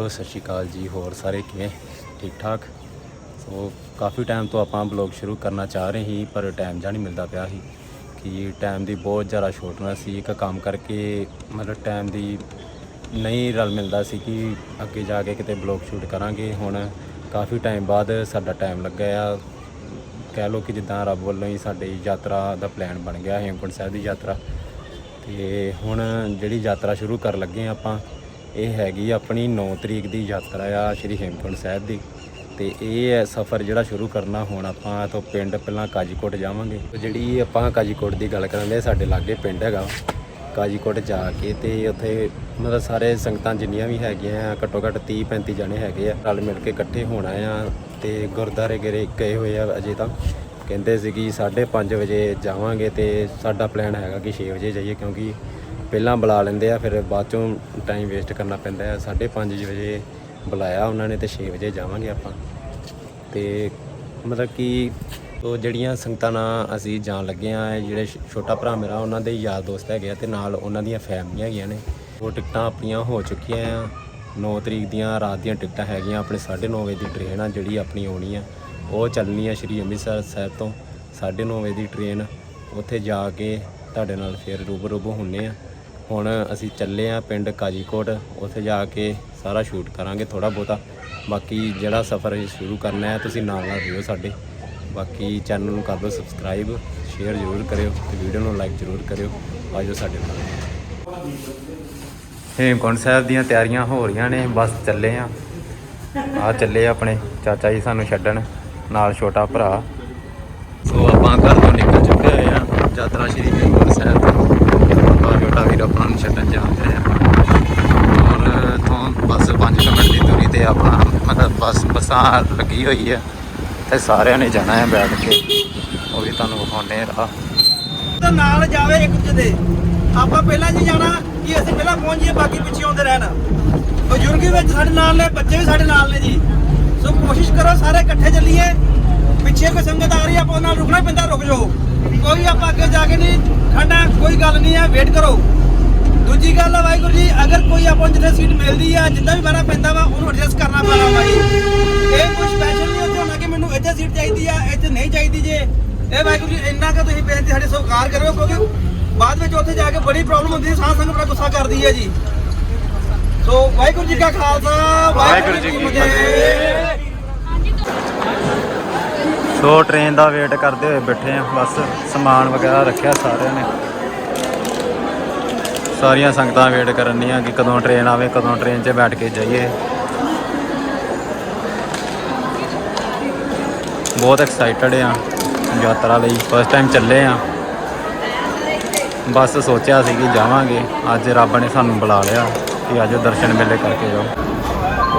ਸੋ ਸਤਿ ਸ਼੍ਰੀ ਅਕਾਲ ਜੀ, ਹੋਰ ਸਾਰੇ ਕਿਵੇਂ? ਠੀਕ ਠਾਕ? ਸੋ ਕਾਫੀ ਟਾਈਮ ਤੋਂ ਆਪਾਂ ਬਲੌਗ ਸ਼ੁਰੂ ਕਰਨਾ ਚਾਹ ਰਹੇ ਸੀ, ਪਰ ਟਾਈਮ ਜਾਂ ਨਹੀਂ ਮਿਲਦਾ ਪਿਆ ਸੀ ਕਿ ਟਾਈਮ ਦੀ ਬਹੁਤ ਜ਼ਿਆਦਾ ਸ਼ੋਰਟਨੈਸ ਸੀ। ਇੱਕ ਕੰਮ ਕਰਕੇ ਮਤਲਬ ਟਾਈਮ ਦੀ ਨਹੀਂ ਰਲ ਮਿਲਦਾ ਸੀ ਕਿ ਅੱਗੇ ਜਾ ਕੇ ਕਿਤੇ ਬਲੌਗ ਸ਼ੂਟ ਕਰਾਂਗੇ। ਹੁਣ ਕਾਫੀ ਟਾਈਮ ਬਾਅਦ ਸਾਡਾ ਟਾਈਮ ਲੱਗਾ ਆ। ਕਹਿ ਲਓ ਕਿ ਜਿੱਦਾਂ ਰੱਬ ਵੱਲੋਂ ਹੀ ਸਾਡੀ ਯਾਤਰਾ ਦਾ ਪਲਾਨ ਬਣ ਗਿਆ, ਹੇਮਕੁੰਟ ਸਾਹਿਬ ਦੀ ਯਾਤਰਾ। ਤੇ ਹੁਣ ਜਿਹੜੀ ਯਾਤਰਾ ਸ਼ੁਰੂ ਕਰਨ ਲੱਗੇ ਹਾਂ ਆਪਾਂ ਇਹ ਹੈਗੀ ਆਪਣੀ 9 ਤਰੀਕ ਦੀ ਯਾਤਰਾ ਆ ਸ਼੍ਰੀ ਹੇਮਕੁੰਟ ਸਾਹਿਬ ਦੀ। ਤੇ ਇਹ ਹੈ ਸਫ਼ਰ ਜਿਹੜਾ ਸ਼ੁਰੂ ਕਰਨਾ ਹੁਣ ਆਪਾਂ ਤੋਂ ਪਿੰਡ ਪਹਿਲਾਂ ਕਾਜੀਕੋਟ ਜਾਵਾਂਗੇ। ਜਿਹੜੀ ਆਪਾਂ ਕਾਜੀਕੋਟ ਦੀ ਗੱਲ ਕਰਨ ਦੇ ਸਾਡੇ ਲਾਗੇ ਪਿੰਡ ਹੈਗਾ ਕਾਜੀਕੋਟ ਜਾ ਕੇ ਤੇ ਉੱਥੇ ਮਤਲਬ ਸਾਰੇ ਸੰਗਤਾਂ ਜਿੰਨੀਆਂ ਵੀ ਹੈਗੀਆਂ ਆ, ਘੱਟੋ ਘੱਟ 30 35 ਜਣੇ ਹੈਗੇ ਆ। ਰਲ ਮਿਲ ਕੇ ਇਕੱਠੇ ਹੋਣਾ ਆ ਤੇ ਗੁਰਦਾਰੇ ਗਰੇ ਗਏ ਹੋਏ ਆ ਅਜੇ ਤਾਂ। ਕਹਿੰਦੇ ਸੀ ਕਿ 5:30 ਵਜੇ ਜਾਵਾਂਗੇ ਤੇ ਸਾਡਾ ਪਲਾਨ ਹੈਗਾ ਕਿ 6 ਵਜੇ ਜਾਈਏ ਕਿਉਂਕਿ ਪਹਿਲਾਂ ਬੁਲਾ ਲੈਂਦੇ ਆ, ਫਿਰ ਬਾਅਦ ਚੋਂ ਟਾਈਮ ਵੇਸਟ ਕਰਨਾ ਪੈਂਦਾ ਆ। 5:30 ਵਜੇ ਬੁਲਾਇਆ ਉਹਨਾਂ ਨੇ ਤੇ 6 ਵਜੇ ਜਾਵਾਂਗੇ ਆਪਾਂ। ਤੇ ਮਤਲਬ ਕਿ ਉਹ ਜਿਹੜੀਆਂ ਸੰਗਤਾਂ ਨਾਲ ਅਸੀਂ ਜਾਣ ਲੱਗੇ ਆ ਜਿਹੜੇ ਛੋਟਾ ਭਰਾ ਮੇਰਾ, ਉਹਨਾਂ ਦੇ ਯਾਰ ਦੋਸਤ ਹੈਗੇ ਆ ਤੇ ਨਾਲ ਉਹਨਾਂ ਦੀਆਂ ਫੈਮਲੀਆਂ ਹੈਗੀਆਂ ਨੇ। ਉਹ ਟਿਕਟਾਂ ਆਪਣੀਆਂ ਹੋ ਚੁੱਕੀਆਂ ਆ। 9 ਤਰੀਕ ਦੀਆਂ ਰਾਤ ਦੀਆਂ ਟਿਕਟਾਂ ਹੈਗੀਆਂ, ਆਪਣੇ 9:30 ਵਜੇ ਦੀ ਟ੍ਰੇਨ ਆ ਜਿਹੜੀ ਆਪਣੀ ਆਉਣੀ ਆ। ਉਹ ਚੱਲਣੀ ਆ ਸ਼੍ਰੀ ਅੰਮ੍ਰਿਤਸਰ ਸਾਹਿਬ ਤੋਂ। 9:30 ਵਜੇ ਦੀ ਟ੍ਰੇਨ ਉੱਥੇ ਜਾ ਕੇ ਤੁਹਾਡੇ ਨਾਲ ਫਿਰ ਰੂਬਰੂ ਹੁੰਨੇ ਆ। ਹੁਣ ਅਸੀਂ ਚੱਲੇ ਆ ਪਿੰਡ ਕਾਜੀਕੋਟ, ਉੱਥੇ ਜਾ ਕੇ ਸਾਰਾ ਸ਼ੂਟ ਕਰਾਂਗੇ ਥੋੜਾ ਬਹੁਤਾ। ਬਾਕੀ ਜਿਹੜਾ ਸਫ਼ਰ ਸ਼ੁਰੂ ਕਰਨਾ ਹੈ, ਤੁਸੀਂ ਨਾਲ ਨਾਲ ਰਹੋ ਸਾਡੇ। ਬਾਕੀ ਚੈਨਲ ਨੂੰ ਕਰ ਦਿਓ ਸਬਸਕ੍ਰਾਈਬ ਸ਼ੇਅਰ ਜ਼ਰੂਰ ਕਰਿਓ ਤੇ ਵੀਡੀਓ ਨੂੰ ਲਾਈਕ ਜ਼ਰੂਰ ਕਰਿਓ। ਆਜੋ ਸਾਡੇ ਨਾਲ। ਹੇਮਕੁੰਟ ਸਾਹਿਬ ਦੀਆਂ ਤਿਆਰੀਆਂ ਹੋ ਰਹੀਆਂ ਨੇ, ਬਸ ਚੱਲੇ ਆ। ਆ ਚੱਲੇ ਆਪਣੇ ਚਾਚਾ ਜੀ ਸਾਨੂੰ ਛੱਡਣ, ਨਾਲ ਛੋਟਾ ਭਰਾ। ਸੋ ਆਪਾਂ ਘਰ ਤੋਂ ਨਿਕਲ ਚੁੱਕੇ ਹੋਏ ਆ ਯਾਤਰਾ ਸ਼੍ਰੀ ਹੇਮਕੁੰਟ ਸਾਹਿਬ ਤੋਂ ਆ ਛੋਟਾ ਵੀਰ ਆਪਣਾ ਨੂੰ ਛੱਡਣ ਜਾ ਰਿਹਾ ਔਰ ਤੋਂ ਬਸ 5 ਮਿੰਟ ਦੀ ਦੂਰੀ ਤੇ ਆਪਣਾ ਮਤਲਬ ਬੱਸਾਂ ਲੱਗੀ ਹੋਈ ਹੈ ਤੇ ਸਾਰਿਆਂ ਨੇ ਜਾਣਾ ਹੈ ਬੈਠ ਕੇ। ਉਹ ਵੀ ਤੁਹਾਨੂੰ ਵਿਖਾਉਣੇ ਰਾਹ। ਤਾਂ ਨਾਲ ਜਾਵੇ ਇੱਕ ਦੂਜੇ ਦੇ। ਆਪਾਂ ਪਹਿਲਾਂ ਨਹੀਂ ਜਾਣਾ ਕਿ ਅਸੀਂ ਪਹਿਲਾਂ ਪਹੁੰਚ ਜਾਈਏ, ਬਾਕੀ ਪਿੱਛੇ ਆਉਂਦੇ ਰਹਿਣ। ਬਜ਼ੁਰਗ ਵਿੱਚ ਸਾਡੇ ਨਾਲ ਨੇ, ਬੱਚੇ ਵੀ ਸਾਡੇ ਨਾਲ ਨੇ ਜੀ। ਸੋ ਕੋਸ਼ਿਸ਼ ਕਰੋ ਸਾਰੇ ਇਕੱਠੇ ਚੱਲੀਏ। ਪਿੱਛੇ ਕੋਈ ਸੰਗਤ ਆ ਰਹੀ ਆ, ਆਪਾਂ ਉਹਨਾਂ ਨਾਲ ਰੁਕਣਾ ਪੈਂਦਾ, ਰੁਕ ਜਾਓ। ਕੋਈ ਆਪਾਂ ਅੱਗੇ ਜਾ ਕੇ ਨਹੀਂ ਖੜਨਾ, ਕੋਈ ਗੱਲ ਨਹੀਂ ਹੈ, ਵੇਟ ਕਰੋ। ਦੂਜੀ ਗੱਲ ਆ ਵਾਹਿਗੁਰੂ ਜੀ ਅਗਰ ਕੋਈ ਆਪਾਂ ਨੂੰ ਜਿੱਥੇ ਸੀਟ ਮਿਲਦੀ ਆ ਜਿੱਦਾਂ ਵੀ ਬਹਿਣਾ ਪੈਂਦਾ ਵਾ ਉਹਨੂੰ ਐਡਜਸਟ ਕਰਨਾ ਪੈਣਾ ਭਾਈ ਇਹ ਕੋਈ ਸਪੈਸ਼ਲ ਨਹੀਂ ਉੱਥੇ ਹੋਣਾ ਕਿ ਮੈਨੂੰ ਇੱਥੇ ਸੀਟ ਚਾਹੀਦੀ ਆ ਇੱਥੇ ਨਹੀਂ ਚਾਹੀਦੀ ਜੇ। ਇਹ ਵਾਹਿਗੁਰੂ ਜੀ ਇੰਨਾ ਕਿ ਤੁਸੀਂ ਬੇਨਤੀ ਸਾਡੇ ਸਵਾਰ ਕਰਿਓ ਕਿਉਂਕਿ ਬਾਅਦ ਵਿੱਚ ਉੱਥੇ ਜਾ ਕੇ ਬੜੀ ਪ੍ਰੋਬਲਮ ਹੁੰਦੀ ਹੈ ਸਾਹ ਸੰਗ ਬੜਾ ਗੁੱਸਾ ਕਰਦੀ ਹੈ ਜੀ। ਸੋ ਵਾਹਿਗੁਰੂ ਜੀ ਕਾ ਖਾਲਸਾ ਵਾਹਿਗੁਰੂ ਜੀ ਕੀ ਫਤਿਹ। ਸੋ ਟ੍ਰੇਨ ਦਾ ਵੇਟ ਕਰਦੇ ਹੋਏ ਬੈਠੇ ਆ ਬਸ ਸਮਾਨ ਵਗੈਰਾ ਰੱਖਿਆ ਸਾਰਿਆਂ ਨੇ। ਸਾਰੀਆਂ ਸੰਗਤਾਂ ਵੇਟ ਕਰਨ ਦੀਆਂ ਕਿ ਕਦੋਂ ਟ੍ਰੇਨ ਆਵੇ, ਕਦੋਂ ਟ੍ਰੇਨ 'ਚ ਬੈਠ ਕੇ ਜਾਈਏ। ਬਹੁਤ ਐਕਸਾਈਟਡ ਆ ਯਾਤਰਾ ਲਈ ਫਸਟ ਟਾਈਮ ਚੱਲੇ ਆ। ਬਸ ਸੋਚਿਆ ਸੀ ਕਿ ਜਾਵਾਂਗੇ, ਅੱਜ ਰੱਬ ਨੇ ਸਾਨੂੰ ਬੁਲਾ ਲਿਆ ਕਿ ਅੱਜ ਦਰਸ਼ਨ ਮੇਲੇ ਕਰਕੇ ਜਾਓ।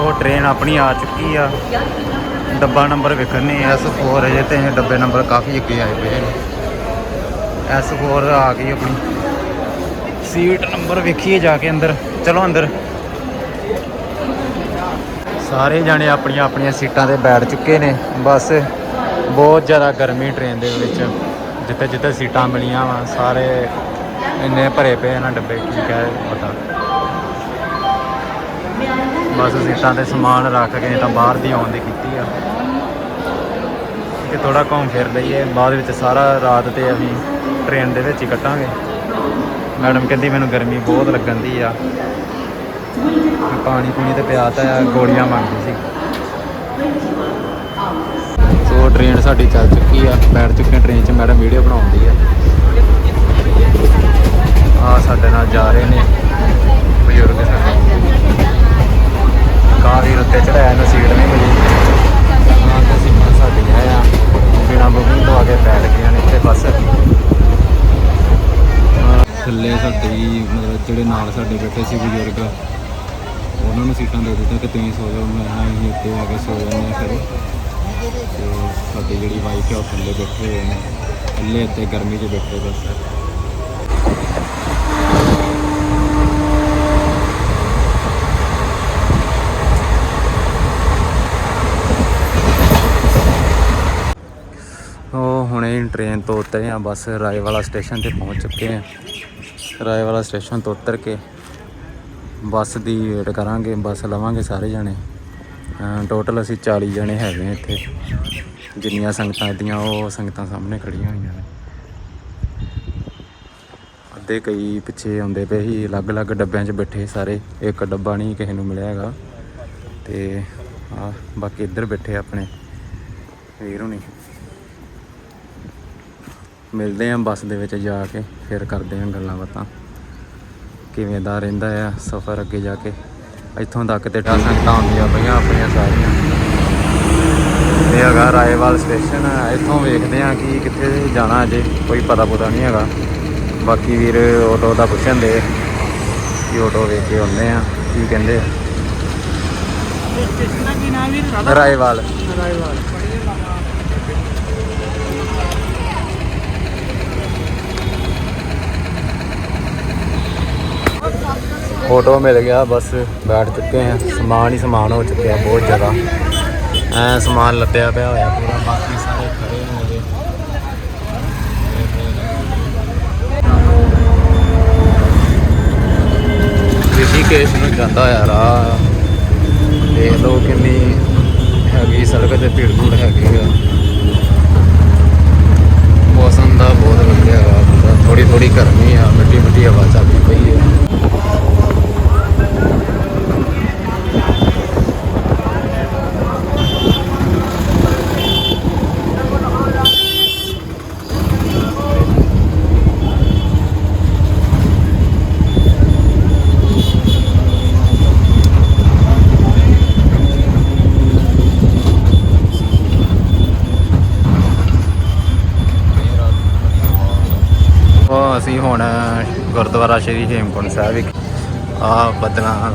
ਉਹ ਟ੍ਰੇਨ ਆਪਣੀ ਆ ਚੁੱਕੀ ਆ। ਡੱਬਾ ਨੰਬਰ ਵੇਖਣੇ S4 ਅਜੇ ਤੇ ਡੱਬੇ ਨੰਬਰ ਕਾਫੀ ਅੱਗੇ ਆਏ ਪਏ ਨੇ। S4 ਆ ਗਈ ਆਪਣੀ। ਸੀਟ ਨੰਬਰ ਵੇਖੀਏ ਜਾ ਕੇ ਅੰਦਰ। ਚਲੋ ਅੰਦਰ। ਸਾਰੇ ਜਾਣੇ ਆਪਣੀਆਂ ਆਪਣੀਆਂ ਸੀਟਾਂ ਤੇ ਬੈਠ ਚੁੱਕੇ ਨੇ। ਬਸ ਬਹੁਤ ਜ਼ਿਆਦਾ ਗਰਮੀ ਟ੍ਰੇਨ ਦੇ ਵਿੱਚ। ਜਿੱਥੇ ਜਿੱਥੇ ਸੀਟਾਂ ਮਿਲੀਆਂ ਵਾ, ਸਾਰੇ ਇੰਨੇ ਭਰੇ ਪਏ ਨਾ ਡੱਬੇ, ਕੀ ਕਹਿ ਪਤਾ। ਬਸ ਸੀਟਾਂ ਤੇ ਸਮਾਨ ਰੱਖ ਕੇ ਤਾਂ ਬਾਹਰ ਦੀ ਆਉਣ ਦੀ ਕੀਤੀ ਆ। ਕਿ ਥੋੜਾ ਘੁੰਮ ਫਿਰ ਲਈਏ। ਬਾਅਦ ਵਿੱਚ ਸਾਰਾ ਰਾਤ ਤੇ ਅਸੀਂ ਟ੍ਰੇਨ ਦੇ ਵਿੱਚ ਹੀ ਕੱਟਾਂਗੇ। ਮੈਡਮ ਕਹਿੰਦੀ ਮੈਨੂੰ ਗਰਮੀ ਬਹੁਤ ਲੱਗਣ ਦੀ ਆ। ਪਾਣੀ ਪੂਣੀ ਤੇ ਪਿਆਤਾ ਆ ਗੋਲੀਆਂ ਮੰਗਦੀ ਸੀ। ਸੋ ਟ੍ਰੇਨ ਸਾਡੀ ਚੱਲ ਚੁੱਕੀ ਆ। ਬੈਠ ਚੁੱਕੇ ਟ੍ਰੇਨ 'ਚ, ਮੈਡਮ ਵੀਡੀਓ ਬਣਾਉਂਦੀ ਆ। ਆ ਸਾਡੇ ਨਾਲ ਜਾ ਰਹੇ ਨੇ ਬਜ਼ੁਰਗ ਸਾਡੇ। ਕਾਫੀ ਉੱਤੇ ਚੜਾਇਆ ਨਾ ਸੀਟ ਨਹੀਂ ਮਿਲੀ ਹਾਂ ਤੇ ਸੀਟਾਂ ਸਾਡੀਆਂ ਆ। ਬਿਨਾ ਬੁਕਿੰਗ ਤੋਂ ਆ ਕੇ ਬੈਠ ਗਏ ਨੇ ਇੱਥੇ ਬਸ। ਥੱਲੇ ਸਾਡੇ ਹੀ, ਮਤਲਬ ਜਿਹੜੇ ਨਾਲ ਸਾਡੇ ਬੈਠੇ ਸੀ ਬਜ਼ੁਰਗ, ਉਹਨਾਂ ਨੂੰ ਸੀਟਾਂ ਦੇ ਦਿੱਤੀਆਂ ਕਿ ਤੁਸੀਂ ਸੋ ਜਾਓ। ਮੈਂ ਅਸੀਂ ਉੱਤੇ ਆ ਕੇ ਸੋ ਜਾਂਦੇ ਹਾਂ ਫਿਰ ਤੇ ਸਾਡੀ ਜਿਹੜੀ ਵਾਈਫ ਹੈ ਉਹ ਥੱਲੇ ਬੈਠੇ ਹੋਏ ਨੇ। ਥੱਲੇ ਇੱਥੇ ਗਰਮੀ 'ਚ ਬੈਠੇ ਬਸ। ਉਹ ਹੁਣੇ ਟ੍ਰੇਨ ਤੋਂ ਉਤਰੇ ਆ ਬਸ ਰਾਏਵਾਲਾ ਸਟੇਸ਼ਨ ਤੇ ਪਹੁੰਚ ਚੁੱਕੇ ਆ ਰਾਏਵਾਲਾ ਸਟੇਸ਼ਨ ਤੋਂ ਉਤਰ ਕੇ ਬੱਸ ਦੀ ਵੇਟ ਕਰਾਂਗੇ, ਬੱਸ ਲਵਾਂਗੇ ਸਾਰੇ ਜਣੇ। ਟੋਟਲ ਅਸੀਂ 40 ਜਣੇ ਹੈਗੇ ਹਾਂ ਇੱਥੇ। ਜਿੰਨੀਆਂ ਸੰਗਤਾਂ ਦੀਆਂ, ਉਹ ਸੰਗਤਾਂ ਸਾਹਮਣੇ ਖੜੀਆਂ ਹੋਈਆਂ ਨੇ। ਅੱਧੇ ਕਈ ਪਿੱਛੇ ਆਉਂਦੇ ਪਏ ਸੀ, ਅਲੱਗ-ਅਲੱਗ ਡੱਬਿਆਂ 'ਚ ਬੈਠੇ ਸਾਰੇ। ਇੱਕ ਡੱਬਾ ਨਹੀਂ ਕਿਸੇ ਨੂੰ ਮਿਲਿਆ ਹੈਗਾ। ਤੇ ਆ ਬਾਕੀ ਇੱਧਰ ਬੈਠੇ ਆਪਣੇ। ਵੀਰ ਹੁਣੀ। ਮਿਲਦੇ ਆਂ ਬੱਸ ਦੇ ਵਿੱਚ ਜਾ ਕੇ ਫਿਰ ਕਰਦੇ ਆਂ ਗੱਲਾਂ ਬਾਤਾਂ। ਕਿਵੇਂ ਦਾ ਰਹਿੰਦਾ ਆ ਸਫ਼ਰ ਅੱਗੇ ਜਾ ਕੇ? ਇੱਥੋਂ ਤੱਕ ਤੇ ਟਾ ਸੰਗਤਾਂ ਆਉਂਦੀਆਂ ਪਈਆਂ ਆਪਣੀਆਂ ਸਾਰੀਆਂ। ਇਹ ਹੈਗਾ ਰਾਏਵਾਲ ਸਟੇਸ਼ਨ ਇੱਥੋਂ ਵੇਖਦੇ ਆਂ ਕਿ ਕਿੱਥੇ ਜਾਣਾ ਅਜੇ ਕੋਈ ਪਤਾ ਪਤਾ ਨਹੀਂ ਹੈਗਾ। ਬਾਕੀ ਵੀਰ ਆਟੋ ਦਾ ਪੁੱਛਣ ਦੇ ਕਿ ਆਟੋ ਵੇਖ ਕੇ ਆਉਂਦੇ ਆ ਕੀ ਕਹਿੰਦੇ ਆ। ਵੀਰ? ਰਾਏਵਾਲ। ਰਾਏਵਾਲ ਆਟੋ ਮਿਲ ਗਿਆ, ਬਸ ਬੈਠ ਚੁੱਕੇ ਆ ਸਮਾਨ ਹੀ ਸਮਾਨ ਹੋ ਚੁੱਕਿਆ ਬਹੁਤ ਜ਼ਿਆਦਾ। ਐ ਸਮਾਨ ਲੱਦਿਆ ਪਿਆ ਹੋਇਆ ਪੂਰਾ, ਬਾਕੀ ਸਾਰੇ ਖੜੇ ਨੇ ਉਹਦੇ ਰਿਸ਼ੀਕੇਸ਼ ਨੂੰ ਜਾਂਦਾ ਹੋਇਆ ਰਾਹ। ਦੇਖ ਲਓ ਕਿੰਨੀ ਹੈਗੀ ਸੜਕ ਤੇ ਭੀੜ ਭੂੜ ਹੈਗੀ ਆ। ਮੌਸਮ ਦਾ ਬਹੁਤ ਵਧੀਆ ਹੈਗਾ ਥੋੜੀ ਥੋੜੀ ਗਰਮੀ ਆ ਮਿੱਟੀ ਮਿੱਟੀ ਹਵਾ ਚੱਲਦੀ ਪਈ ਹੈ ਉਹ ਅਸੀਂ ਹੁਣ ਗੁਰਦੁਆਰਾ ਸ਼੍ਰੀ ਹੇਮਕੁੰਟ ਸਾਹਿਬ ਇੱਕ ਆ ਬੱਦਲਾਂ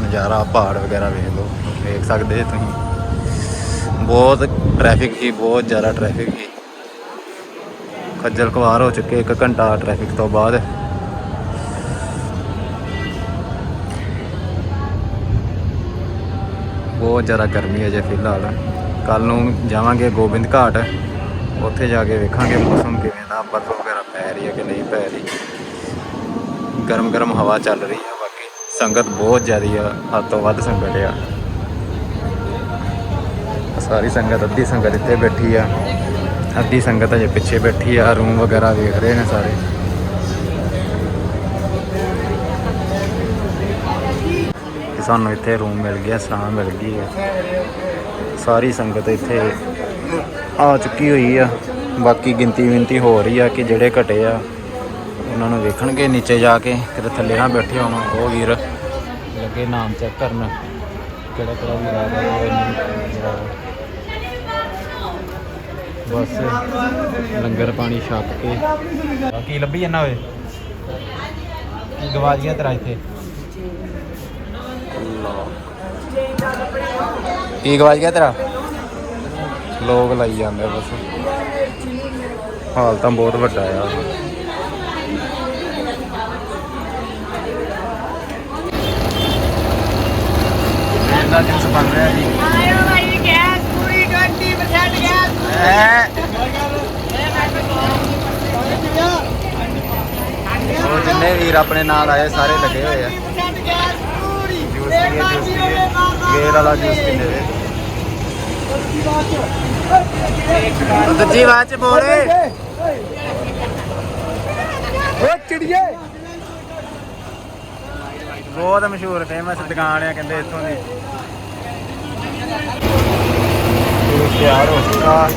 ਨਜ਼ਾਰਾ, ਪਹਾੜ ਵਗੈਰਾ ਵੇਖ ਲਓ, ਵੇਖ ਸਕਦੇ ਜੇ ਤੁਸੀਂ। ਬਹੁਤ ਟ੍ਰੈਫਿਕ ਸੀ, ਬਹੁਤ ਜ਼ਿਆਦਾ ਟ੍ਰੈਫਿਕ ਸੀ। ਖੱਜਲ ਖਵਾਰ ਹੋ ਚੁੱਕੇ, ਇੱਕ ਘੰਟਾ ਟ੍ਰੈਫਿਕ ਤੋਂ ਬਾਅਦ। ਬਹੁਤ ਜ਼ਿਆਦਾ ਗਰਮੀ ਹੈ ਜੇ ਫਿਲਹਾਲ। ਕੱਲ ਨੂੰ ਜਾਵਾਂਗੇ ਗੋਬਿੰਦ ਘਾਟ। ਉੱਥੇ ਜਾ ਕੇ ਵੇਖਾਂਗੇ ਮੌਸਮ ਕਿਵੇਂ ਦਾ, ਬਰਫ਼ ਵਗੈਰਾ ਪੈ ਰਹੀ ਹੈ ਕਿ ਨਹੀਂ ਪੈ ਰਹੀ। ਗਰਮ ਗਰਮ ਹਵਾ ਚੱਲ ਰਹੀ ਆ, ਬਾਕੀ ਸੰਗਤ ਬਹੁਤ ਜ਼ਿਆਦੀ ਆ, ਹੱਦ ਤੋਂ ਵੱਧ ਸੰਗਤ ਆ। ਸਾਰੀ ਸੰਗਤ, ਅੱਧੀ ਸੰਗਤ ਇੱਥੇ ਬੈਠੀ ਆ, ਅੱਧੀ ਸੰਗਤ ਅਜੇ ਪਿੱਛੇ ਬੈਠੀ ਆ, ਰੂਮ ਵਗੈਰਾ ਵੇਖ ਰਹੇ ਨੇ ਸਾਰੇ। ਸਾਨੂੰ ਇੱਥੇ ਰੂਮ ਮਿਲ ਗਿਆ ਸਰਾਂ ਮਿਲ ਗਈ ਹੈ ਸਾਰੀ ਸੰਗਤ ਇੱਥੇ ਆ ਚੁੱਕੀ ਹੋਈ ਆ। ਬਾਕੀ ਗਿਣਤੀ ਵਿੰਤੀ ਹੋ ਰਹੀ ਆ ਕਿ ਜਿਹੜੇ ਘਟੇ ਆ ਉਹਨਾਂ ਨੂੰ ਵੇਖਣਗੇ ਨੀਚੇ ਜਾ ਕੇ, ਕਿਤੇ ਥੱਲੇ ਨਾ ਬੈਠੇ ਹੋਣ। ਉਹ ਵੀਰ ਲੱਗੇ ਨਾਮ ਚੈੱਕ ਕਰਨ। ਕਿਹੜਾ ਕਿਹੜਾ ਵੀਰ ਆ ਗਿਆ ਬਸ ਲੰਗਰ ਪਾਣੀ ਛਕ ਕੇ। ਕੀ ਲੱਭੀ ਜਾਂਦਾ ਓਏ? ਕੀ ਗਵਾਚ ਗਿਆ ਤੇਰਾ ਇੱਥੇ? ਕੀ ਗਵਾਚ ਗਿਆ ਤੇਰਾ? ਲੋਕ ਲਾਈ ਜਾਂਦੇ ਬਸ। ਹਾਲ ਤਾਂ ਬਹੁਤ ਵੱਡਾ ਆ। ਇਹਦਾ ਜਿੰਸ ਬਣ ਰਿਹਾ ਜੀ। ਆਇਓ ਭਾਈ ਗੈਸ ਪੂਰੀ 20% ਗੈਸ ਉਹ ਜਿੰਨੇ ਵੀਰ ਆਪਣੇ ਨਾਲ ਆਏ ਸਾਰੇ ਲੱਗੇ ਹੋਏ ਆ। 20% ਗੈਸ ਪੂਰੀ ਜੂਸ ਪੀਏ ਜੂਸ ਪੀਏ ਗੇਰ ਵਾਲਾ ਜੂਸ ਪੀਂਦੇ ਵੇ ਦੂਜੀ ਬਾਤ ਚ ਬੋਲ ਓ ਚਿੜੀਏ। ਬਹੁਤ ਮਸ਼ਹੂਰ ਫੇਮਸ ਦੁਕਾਨ ਆ ਕਹਿੰਦੇ ਇੱਥੋਂ ਦੀ। ਜੂਸ ਤਿਆਰ ਹੋ ਚੁੱਕਾ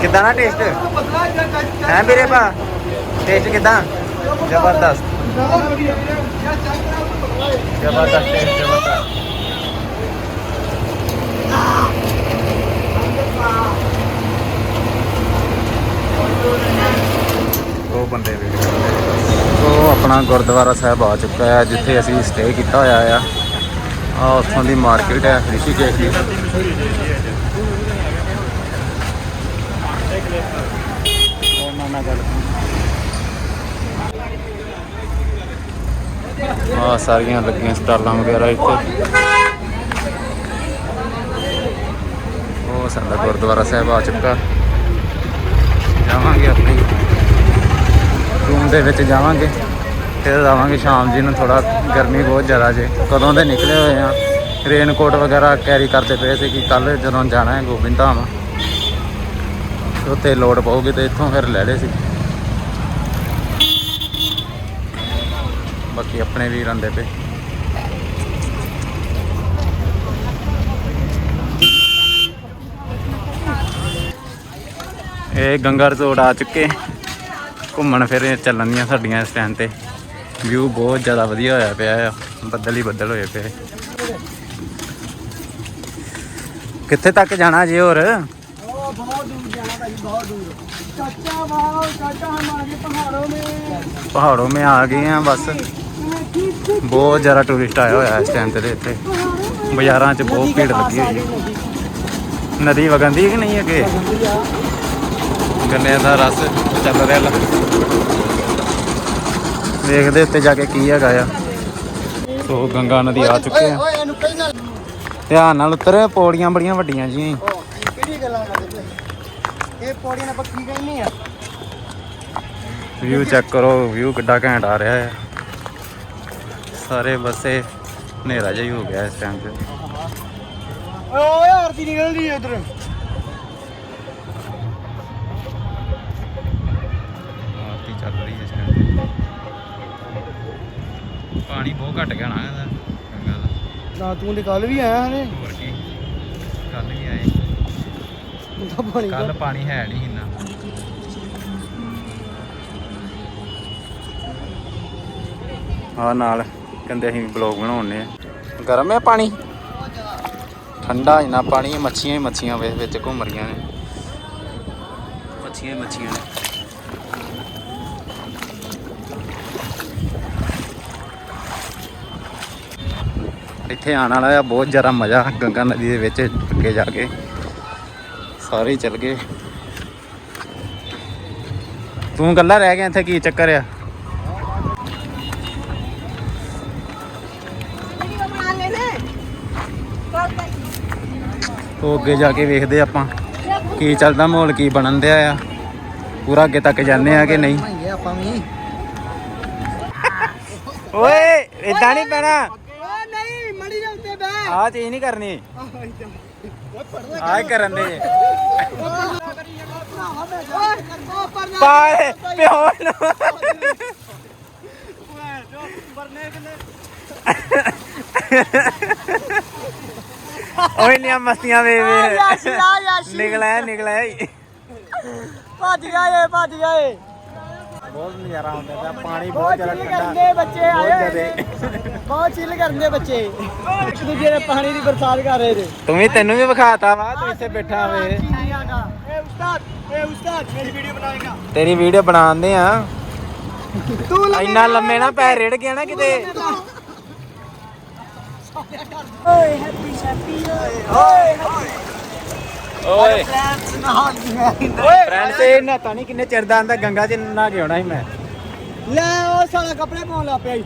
ਕਿੱਦਾਂ ਨਾ ਟੇਸਟ ਹੈ ਮੇਰੇ ਭਾ ਟੇਸਟ ਕਿੱਦਾਂ ਜ਼ਬਰਦਸਤ ਜ਼ਬਰਦਸਤ ਟੇਸਟ ਉਹ ਬੰਦੇ ਵੇਟ ਕਰਦੇ ਉਹ ਆਪਣਾ ਗੁਰਦੁਆਰਾ ਸਾਹਿਬ ਆ ਚੁੱਕਾ ਹੈ, ਜਿੱਥੇ ਅਸੀਂ ਸਟੇ ਕੀਤਾ ਹੋਇਆ ਆ। ਆ ਉੱਥੋਂ ਦੀ ਮਾਰਕੀਟ ਹੈ, ਰਿਸ਼ੀਕੇਸ਼ ਦੀ। ਉਹਨਾਂ ਆ ਸਾਰੀਆਂ ਲੱਗੀਆਂ ਸਟਾਲਾਂ ਵਗੈਰਾ ਇੱਥੇ। ਉਹ ਸਾਡਾ ਗੁਰਦੁਆਰਾ ਸਾਹਿਬ ਆ ਚੁੱਕਾ। ਜਾਵਾਂਗੇ ਆਪਣੇ ਰੂਮ ਦੇ ਵਿੱਚ ਜਾਵਾਂਗੇ। ਫਿਰ ਆਵਾਂਗੇ ਸ਼ਾਮ ਜੀ ਨੂੰ ਥੋੜਾ ਗਰਮੀ ਬਹੁਤ ਜ਼ਿਆਦਾ ਜੇ। ਕਦੋਂ ਦੇ ਨਿਕਲੇ ਹੋਏ ਆ? ਰੇਨਕੋਟ ਵਗੈਰਾ ਕੈਰੀ ਕਰਦੇ ਪਏ ਸੀ ਕਿ ਕੱਲ ਜਦੋਂ ਜਾਣਾ ਹੈ ਗੋਬਿੰਦ ਧਾਮ। ਉੱਥੇ ਲੋਡ ਪਊਗੀ ਤੇ ਇੱਥੋਂ ਫਿਰ ਲੈ ਲਏ ਸੀ। ਬਾਕੀ ਆਪਣੇ ਵੀ ਆਂਦੇ ਪਏ। ਇਹ ਗੰਗਾ ਰਿਜ਼ੋਰਟ ਆ ਚੁੱਕੇ। ਘੁੰਮਣ ਫਿਰ ਚੱਲਣ ਦੀਆਂ ਸਾਡੀਆਂ ਇਸ ਟਾਈਮ ਤੇ। ਵਿਊ ਬਹੁਤ ਜ਼ਿਆਦਾ ਵਧੀਆ ਹੋਇਆ ਪਿਆ ਆ। ਬੱਦਲ ਹੀ ਬੱਦਲ ਹੋਏ ਪਏ। ਕਿੱਥੇ ਤੱਕ ਜਾਣਾ ਜੇ ਹੋਰ? ਪਹਾੜੋਂ ਮੇ। ਆ ਗਏ ਆ ਬਸ। ਬਹੁਤ ਜ਼ਿਆਦਾ ਟੂਰਿਸਟ ਆਇਆ ਹੋਇਆ ਇਸ ਟਾਈਮ ਤੇ ਇੱਥੇ। ਬਾਜ਼ਾਰਾਂ 'ਚ ਬਹੁਤ ਭੀੜ ਲੱਗੀ ਹੋਈ ਹੈ। ਨਦੀ ਵਗੰਦੀ ਕਿ ਨਹੀਂ ਅੱਗੇ? ਗੰਨੇ ਦਾ ਰਸ ਚੱਲ ਰਿਹਾ ਲਾ। ਵੇਖਦੇ ਉੱਤੇ ਜਾ ਕੇ ਕੀ ਹੈਗਾ ਆ। ਸੋ ਗੰਗਾ ਨਦੀ ਆ ਚੁੱਕੇ ਆ। ਧਿਆਨ ਨਾਲ ਉਤਰ ਪੌੜੀਆਂ ਬੜੀਆਂ ਵੱਡੀਆਂ ਜੀ। ਕਿਹੜੀ ਗੱਲਾਂ ਕਰਦੇ ਪਏ? ਇਹ ਪੌੜੀਆਂ ਨਾਲ ਪੱਕੀ ਕਹਿੰਨੀ ਆ? ਵਿਊ ਚੈੱਕ ਕਰੋ ਵਿਊ ਕਿੱਡਾ ਘੈਂਟ ਆ ਰਿਹਾ ਹੈ ਸਾਰੇ ਬਸੇ ਹਨੇਰਾ ਜਿਹਾ ਹੀ ਹੋ ਗਿਆ ਇਸ ਟਾਈਮ ਤੇ। ਓਏ ਓਏ ਆਰਤੀ ਨਿਕਲ ਰਹੀ ਪਾਣੀ ਬਹੁਤ ਘਟ ਗਿਆ ਨਾ ਇਹਦਾ। ਗੰਗਾ ਦਾ ਨਾ ਤੂੰ ਤੇ ਕੱਲ ਵੀ ਆਇਆ ਹਨੇ ਹੋਰ ਕੀ? ਕੱਲ ਵੀ ਆਏ। ਤਾਂ ਪਾਣੀ ਕੱਲ ਪਾਣੀ ਹੈ ਨਹੀਂ ਇੰਨਾ। ਆ ਨਾਲ ਕਹਿੰਦੇ ਅਸੀਂ ਬਲੌਗ ਬਣਾਉਣੇ ਆ। ਗਰਮ ਹੈ ਪਾਣੀ? ਠੰਡਾ ਇੰਨਾ ਪਾਣੀ ਹੈ ਮੱਛੀਆਂ ਹੀ ਮੱਛੀਆਂ ਵਿੱਚ ਵਿੱਚ ਘੁੰਮ ਰਹੀਆਂ ਨੇ। ਮੱਛੀਆਂ ਹੀ ਮੱਛੀਆਂ ਨੇ। ਇੱਥੇ ਆਉਣ ਵਾਲਾ ਆ ਬਹੁਤ ਜ਼ਿਆਦਾ ਮਜ਼ਾ ਗੰਗਾ ਨਦੀ ਦੇ ਵਿੱਚ ਅੱਗੇ ਜਾ ਕੇ। ਸਾਰੇ ਚੱਲ ਗਏ। ਤੂੰ ਇਕੱਲਾ ਰਹਿ ਗਿਆ ਇੱਥੇ ਕੀ ਚੱਕਰ ਆ? ਉਹ ਅੱਗੇ ਜਾ ਕੇ ਵੇਖਦੇ ਆਪਾਂ ਕੀ ਚੱਲਦਾ ਮਾਹੌਲ ਕੀ ਬਣਨ ਦਿਆ ਆ। ਪੂਰਾ ਅੱਗੇ ਤੱਕ ਜਾਂਦੇ ਆ ਕਿ ਨਹੀਂ? ਓਏ ਇਦਾਂ ਨਹੀਂ ਪੈਣਾ ਓ ਨਹੀਂ ਮੜੀ ਜਾ ਉੱਤੇ ਬੈ ਆ ਚੀਜ਼ ਨਹੀਂ ਕਰਨੀ ਆਹ ਕਰਨ ਦੇ ਪਾਏ ਪਿਓ ਨੂੰ ਓਏ ਨੀਆਂ ਮਸਤੀਆਂ ਵੇ ਵੇ ਯਾਸ਼ੀ ਆ ਯਾਸ਼ੀ ਨਿਕਲਿਆ ਨਿਕਲਿਆ ਈ। ਭੱਜ ਗਿਆ ਏ ਭੱਜ ਗਿਆ ਏ ਬਹੁਤ ਨਜ਼ਾਰਾ ਆਉਂਦਾ ਪਿਆ ਪਾਣੀ ਬਹੁਤ ਜ਼ਿਆਦਾ ਠੰਡਾ ਬੱਚੇ ਆਏ ਬਹੁਤ ਚਿੱਲ ਕਰਦੇ ਬੱਚੇ। ਇੱਕ ਦੂਜੇ ਦੇ ਪਾਣੀ ਦੀ ਬਰਸਾਤ ਕਰ ਰਹੇ ਨੇ। ਤੂੰ ਵੀ ਤੈਨੂੰ ਵੀ ਵਿਖਾਤਾ ਵਾ ਤੂੰ ਇੱਥੇ ਬੈਠਾ ਵੇ। ਇਹ ਉਸਤਾਦ ਇਹ ਉਸਤਾਦ ਮੇਰੀ ਵੀਡੀਓ ਬਣਾਏਗਾ। ਤੇਰੀ ਵੀਡੀਓ ਬਣਾਉਂਦੇ ਆ। ਤੂੰ ਇੰਨਾ ਲੰਮੇ ਨਾ ਪੈਰ ਰੇੜ ਗਿਆ ਨਾ ਕਿਤੇ। ਓਏ ਹੈਪੀ ਹੈਪੀ ਓਏ ਹੈਪੀ। ਓਏ। ਫਰੈਂਡ ਤੇ ਨਹਾਤਾ ਨਹੀਂ ਕਿੰਨੇ ਚਿਰ ਦਾ ਆਂਦਾ ਗੰਗਾ 'ਚ ਨਹਾ ਕੇ ਆਉਣਾ ਸੀ ਮੈਂ। ਲੈ ਉਹ ਸਾਲਾ ਕੱਪੜੇ ਪਾਉਣ ਲੱਗ ਪਿਆ ਈ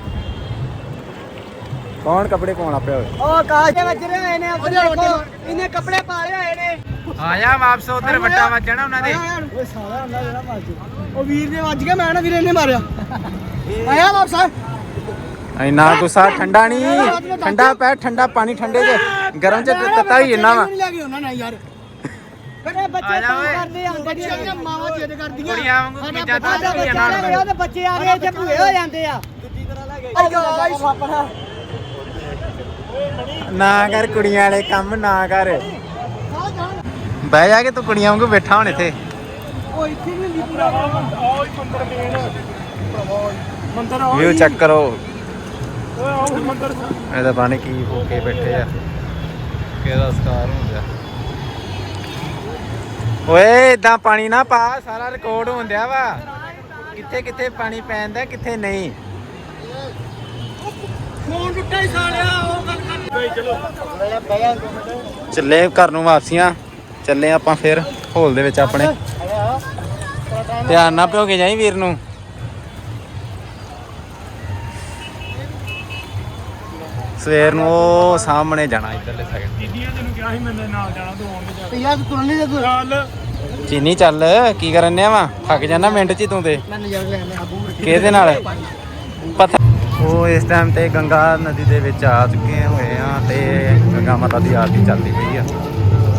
ਕੌਣ ਕੱਪੜੇ ਪਾਉਣ ਲੱਗ ਪਿਆ ਓਏ? ਉਹ ਕਾਸ਼ ਦੇ ਵਿੱਚ ਰਹੇ ਨੇ ਆਪਣੇ ਦੇਖੋ ਇਹਨੇ ਕੱਪੜੇ ਪਾ ਲਏ ਹੋਏ ਨੇ। ਆਇਆ ਵਾਪਸ ਉਧਰ ਵੱਟਾ ਵੱਜਣਾ ਉਹਨਾਂ ਦੇ। ਓਏ ਸਾਲਾ ਹੁੰਦਾ ਜਿਹੜਾ ਮਰਜ਼ੀ ਉਹ ਵੀਰ ਨੇ ਵੱਜ ਗਿਆ ਮੈਂ ਨਾ ਵੀਰੇ ਨੇ ਮਾਰਿਆ। ਆਇਆ ਵਾਪਸ ਆ। ਇੰਨਾ ਗੁੱਸਾ ਠੰਡਾ ਨਹੀਂ। ਠੰਡਾ ਪੈ ਠੰਡਾ ਪਾਣੀ ਠੰਡੇ 'ਚ। ਗਰਮ 'ਚ ਤੱਤਾ ਹੀ ਇੰਨਾ ਵਾ। ਲੈ ਕੇ ਨਾ ਯਾਰ। ਬੜੇ ਬੱਚੇ ਤੰਗ ਕਰਦੇ ਆ ਬੱਚੇ ਮਾਵਾਂ ਜਿੱਦ ਕਰਦੀਆਂ। ਕੁੜੀਆਂ ਵਾਂਗੂ ਸਾਡਾ ਤੀਜਾ ਬੱਚਾ ਤਾਂ ਬੱਚੇ ਨਾਲ। ਲੈ ਗਏ ਉਹਦੇ ਬੱਚੇ ਆ ਗਏ ਇੱਥੇ ਭੂਏ ਹੋ ਜਾਂਦੇ ਆ। ਦੂਜੀ ਤਰ੍ਹਾਂ ਲੈ ਗਏ ਨਾ ਕਰ ਕੁੜੀਆਂ ਵਾਲੇ ਕੰਮ ਨਾ ਕਰ। ਬਹਿ ਜਾ ਕੇ ਤੂੰ ਕੁੜੀਆਂ ਵਾਂਗੂ ਬੈਠਾ ਹੁਣ ਇੱਥੇ। ਉਹ ਇੱਥੇ ਨਹੀਂ ਹੁੰਦੀ ਪੂਰਾ ਉਹ ਮੰਦਰ ਮੇਨ ਮੰਦਰ ਆ ਵਿਊ ਚੈੱਕ ਕਰੋ। ਓਏ ਆਹ ਮੰਦਰ। ਇਹਦਾ ਬਾਣੇ ਕੀ ਹੋ ਕੇ ਬੈਠੇ ਆ। ਕਿਹਦਾ ਸਕਾਰ ਹੁੰਦਾ? ਓਏ ਇਦਾਂ ਪਾਣੀ ਨਾ ਪਾ, ਸਾਰਾ ਰਿਕਾਰਡ ਹੁੰਦਿਆ ਵਾ। ਕਿੱਥੇ ਕਿੱਥੇ ਪਾਣੀ ਪੈਂਦਾ ਕਿੱਥੇ ਨਹੀਂ। ਫੋਨ ਟੁੱਟਾ ਹੀ ਸਾਲਿਆ ਉਹ ਗੱਲ ਕਰ ਚਲੋ ਚੱਲੇ ਘਰ ਨੂੰ ਵਾਪਸੀਆਂ, ਚੱਲੇ ਆਪਾਂ ਫਿਰ, ਹੋਲ ਦੇ ਵਿੱਚ ਆਪਣੇ। ਧਿਆਨ ਨਾ ਭਿਓ ਕੇ ਜਾਈ ਵੀਰ ਨੂੰ। ਸਵੇਰ ਨੂੰ ਉਹ ਸਾਹਮਣੇ ਜਾਣਾ ਇੱਧਰਲੇ ਸਾਈਡ ਦੀਦੀਆਂ ਤੈਨੂੰ ਕਿਹਾ ਸੀ ਮੈਨੇ ਨਾਲ ਜਾਣਾ ਤੂੰ ਆਉਣ ਨਹੀਂ ਜਾ ਯਾਰ ਤੁਰਨ ਨਹੀਂ ਤੂੰ ਚੱਲ। ਚੀਨੀ ਚੱਲ ਕੀ ਕਰਨ ਡਿਆ ਵਾ? ਥੱਕ ਜਾਣਾ ਮਿੰਟ 'ਚ ਹੀ ਤੂੰ ਤੇ। ਮੈਂ ਨਜ਼ਰ ਲੈਣਾ ਆਬੂ ਕਿਹਦੇ ਨਾਲ? ਪਤਾ ਉਹ ਇਸ ਟਾਈਮ ਤੇ ਗੰਗਾ ਨਦੀ ਦੇ ਵਿੱਚ ਆ ਚੁੱਕੇ ਹੋਏ ਆ ਤੇ ਗੰਗਾ ਮਾਤਾ ਦੀ ਆਰਤੀ ਚੱਲਦੀ ਪਈ ਆ।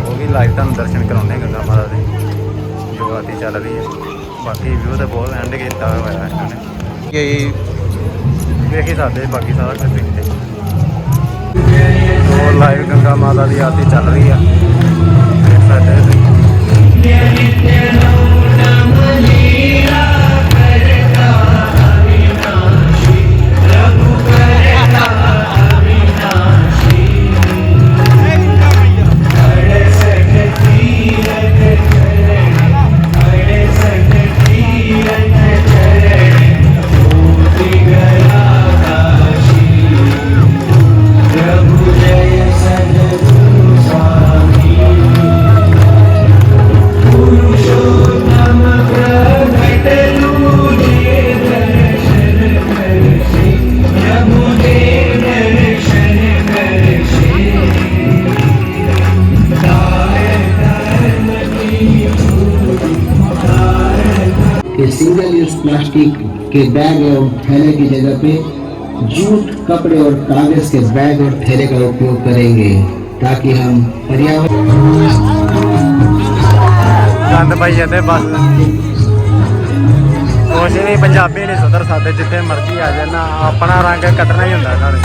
ਉਹ ਵੀ ਲਾਈਵ ਤੁਹਾਨੂੰ ਦਰਸ਼ਨ ਕਰਾਉਂਦੇ ਗੰਗਾ ਮਾਤਾ ਦੇ। ਜੋ ਆਰਤੀ ਚੱਲ ਰਹੀ ਹੈ ਬਾਕੀ ਵਿਊ ਤੇ ਬਹੁਤ ਐਂਡ ਕੀਤਾ ਹੋਇਆ ਇਹਨਾਂ ਨੇ ਕਿ ਵੇਖ ਹੀ ਸਕਦੇ ਬਾਕੀ ਸਾਰਾ ਕੁਝ ਦੇਖਦੇ ਉਹ ਲਾਈਵ ਗੰਗਾ ਮਾਤਾ ਦੀ ਆਰਤੀ ਚੱਲ ਰਹੀ ਆ। ਦੇਖ ਸਕਦੇ ਤੁਸੀਂ। के बैग एवं थैले की जगह पे जूट कपड़े और कागज के बैग और थैले का उपयोग करेंगे ताकि हम पर्यावरण ਗੰਦ ਪਾਈ ਜਾਂਦੇ ਬਸ ਕੁਛ ਵੀ ਪੰਜਾਬੀ ਨਹੀਂ ਸੁਧਰ ਸਕਦੇ ਜਿੱਥੇ ਮਰਜ਼ੀ ਆ ਜਾਣਾ ਆਪਣਾ ਰੰਗ ਕੱਢਣਾ ਹੀ ਹੁੰਦਾ ਇਹਨਾਂ ਨੇ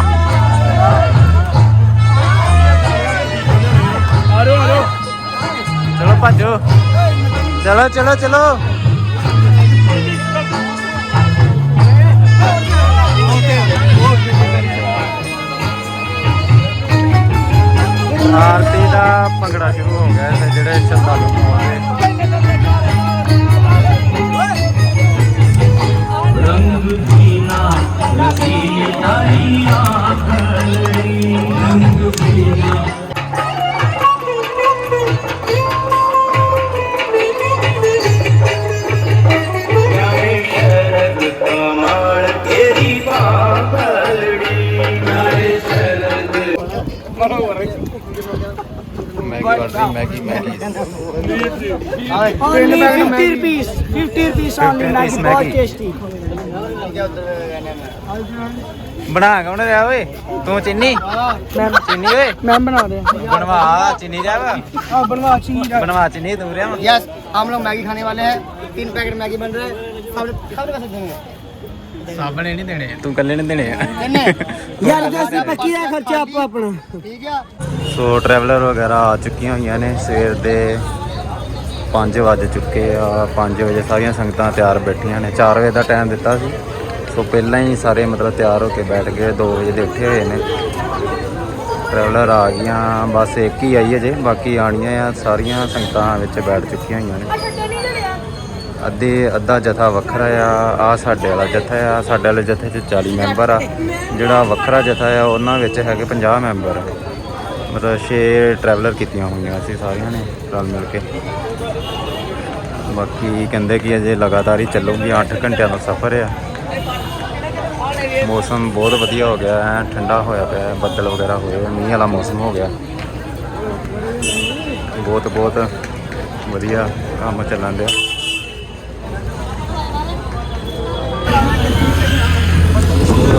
ਆਰੋ ਆਰੋ ਚਲੋ ਭੱਜੋ ਚਲੋ ਚਲੋ ਚਲੋ ਆਰਤੀ ਦਾ ਭੰਗੜਾ ਸ਼ੁਰੂ ਹੋ ਗਿਆ ਤੇ ਜਿਹੜੇ ਸ਼ਰਧਾਲੂ ਆਉਂਦੇ ਮੈਗੀ ਵਾਲੀ Maggi Maggi 50 rupees 50 rupees only 50 Maggi rupees बहुत Maggi. tasty ਬਣਾ ਕੌਣ ਰਿਹਾ ਓਏ ਤੂੰ ਚੀਨੀ मैं ਚੀਨੀ ਓਏ मैं बना दे ਬਣਵਾ ਚੀਨੀ ਜਾ ਵਾ हाँ बनवा चाहिए ਬਣਵਾ ਚੀਨੀ ਤੂੰ ਰਿਹਾ ਵਾ यस हम लोग मैगी खाने वाले हैं तीन पैकेट मैगी बन रहे हैं सब सब ਸਭ ਨਹੀਂ ਦੇਣੇ। ਤੂੰ ਇਕੱਲੇ ਨੇ ਦੇਣੇ ਆ। ਯਾਰ ਦੱਸ 25 ਦਾ ਖਰਚਾ ਆਪੋ ਆਪਣਾ। ਠੀਕ ਆ। ਸੋ ਟਰੈਵਲਰ ਵਗੈਰਾ ਆ ਚੁੱਕੀਆਂ ਹੋਈਆਂ ਨੇ। ਸਵੇਰ ਦੇ 5 ਵਜ ਚੁੱਕੇ ਆ। 5 ਵਜੇ ਸਾਰੀਆਂ ਸੰਗਤਾਂ ਤਿਆਰ ਬੈਠੀਆਂ ਨੇ। 4 ਵਜੇ ਦਾ ਟਾਈਮ ਦਿੱਤਾ ਸੀ। ਸੋ ਪਹਿਲਾਂ ਹੀ ਸਾਰੇ ਮਤਲਬ ਤਿਆਰ ਹੋ ਕੇ ਬੈਠ ਗਏ। 2 ਵਜੇ ਦੇ ਉੱਠੇ ਹੋਏ ਨੇ। ਟਰੈਵਲਰ ਆ ਗਈਆਂ। ਬਸ ਇੱਕ ਹੀ ਆਈ ਜੇ ਬਾਕੀ ਆਣੀਆਂ ਆ। ਸਾਰੀਆਂ ਸੰਗਤਾਂ ਵਿੱਚ ਬੈਠ ਚੁੱਕੀਆਂ ਹੋਈਆਂ ਨੇ। ਅੱਧੇ ਅੱਧਾ ਜਥਾ ਵੱਖਰਾ ਆ ਆ ਸਾਡੇ ਵਾਲਾ ਜਥਾ ਆ ਸਾਡੇ ਵਾਲੇ ਜਥੇ 'ਚ 40 ਮੈਂਬਰ ਆ। ਜਿਹੜਾ ਵੱਖਰਾ ਜਥਾ ਆ ਉਹਨਾਂ ਵਿੱਚ ਹੈਗੇ 50 ਮੈਂਬਰ। ਮਤਲਬ 6 ਟਰੈਵਲਰ ਕੀਤੀਆਂ ਹੋਈਆਂ ਅਸੀਂ ਸਾਰਿਆਂ ਨੇ ਰਲ ਮਿਲ ਕੇ। ਬਾਕੀ ਕਹਿੰਦੇ ਕਿ ਅਜੇ ਲਗਾਤਾਰ ਹੀ ਚੱਲੂਗੀ 8 ਘੰਟਿਆਂ ਦਾ ਸਫ਼ਰ ਆ। ਮੌਸਮ ਬਹੁਤ ਵਧੀਆ ਹੋ ਗਿਆ ਹੈ ਠੰਡਾ ਹੋਇਆ ਪਿਆ ਬੱਦਲ ਵਗੈਰਾ ਹੋਏ ਹੋਏ, ਮੀਂਹ ਵਾਲਾ ਮੌਸਮ ਹੋ ਗਿਆ। ਬਹੁਤ ਬਹੁਤ ਵਧੀਆ ਕੰਮ ਚੱਲਣ ਡਿਆ।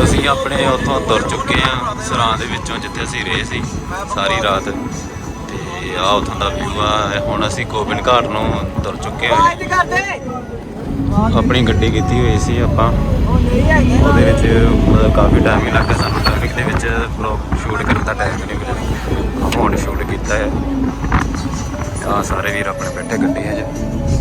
ਅਸੀਂ ਆਪਣੇ ਉੱਥੋਂ ਤੁਰ ਚੁੱਕੇ ਆ ਸਰਾਂ ਦੇ ਵਿੱਚੋਂ ਜਿੱਥੇ ਅਸੀਂ ਰਹੇ ਸੀ, ਸਾਰੀ ਰਾਤ। ਤੇ ਆ ਉੱਥੋਂ ਦਾ ਵਿਊ ਆ ਹੁਣ ਅਸੀਂ ਗੋਬਿੰਦ ਘਾਟ ਨੂੰ ਤੁਰ ਚੁੱਕੇ ਹਾਂ। ਆਪਣੀ ਗੱਡੀ ਕੀਤੀ ਹੋਈ ਸੀ ਆਪਾਂ। ਉਹਦੇ ਵਿੱਚ ਮਤਲਬ ਕਾਫੀ ਟਾਈਮ ਹੀ ਲੱਗਾ ਸਾਨੂੰ ਟ੍ਰੈਫਿਕ ਦੇ ਵਿੱਚ। ਸ਼ੂਟ ਕਰਨ ਦਾ ਟਾਈਮ ਨਹੀਂ ਮਿਲਿਆ। ਹੁਣ ਸ਼ੂਟ ਕੀਤਾ ਹੈ। ਆ ਸਾਰੇ ਵੀਰ ਆਪਣੇ ਬੈਠੇ ਗੱਡੀ 'ਚ।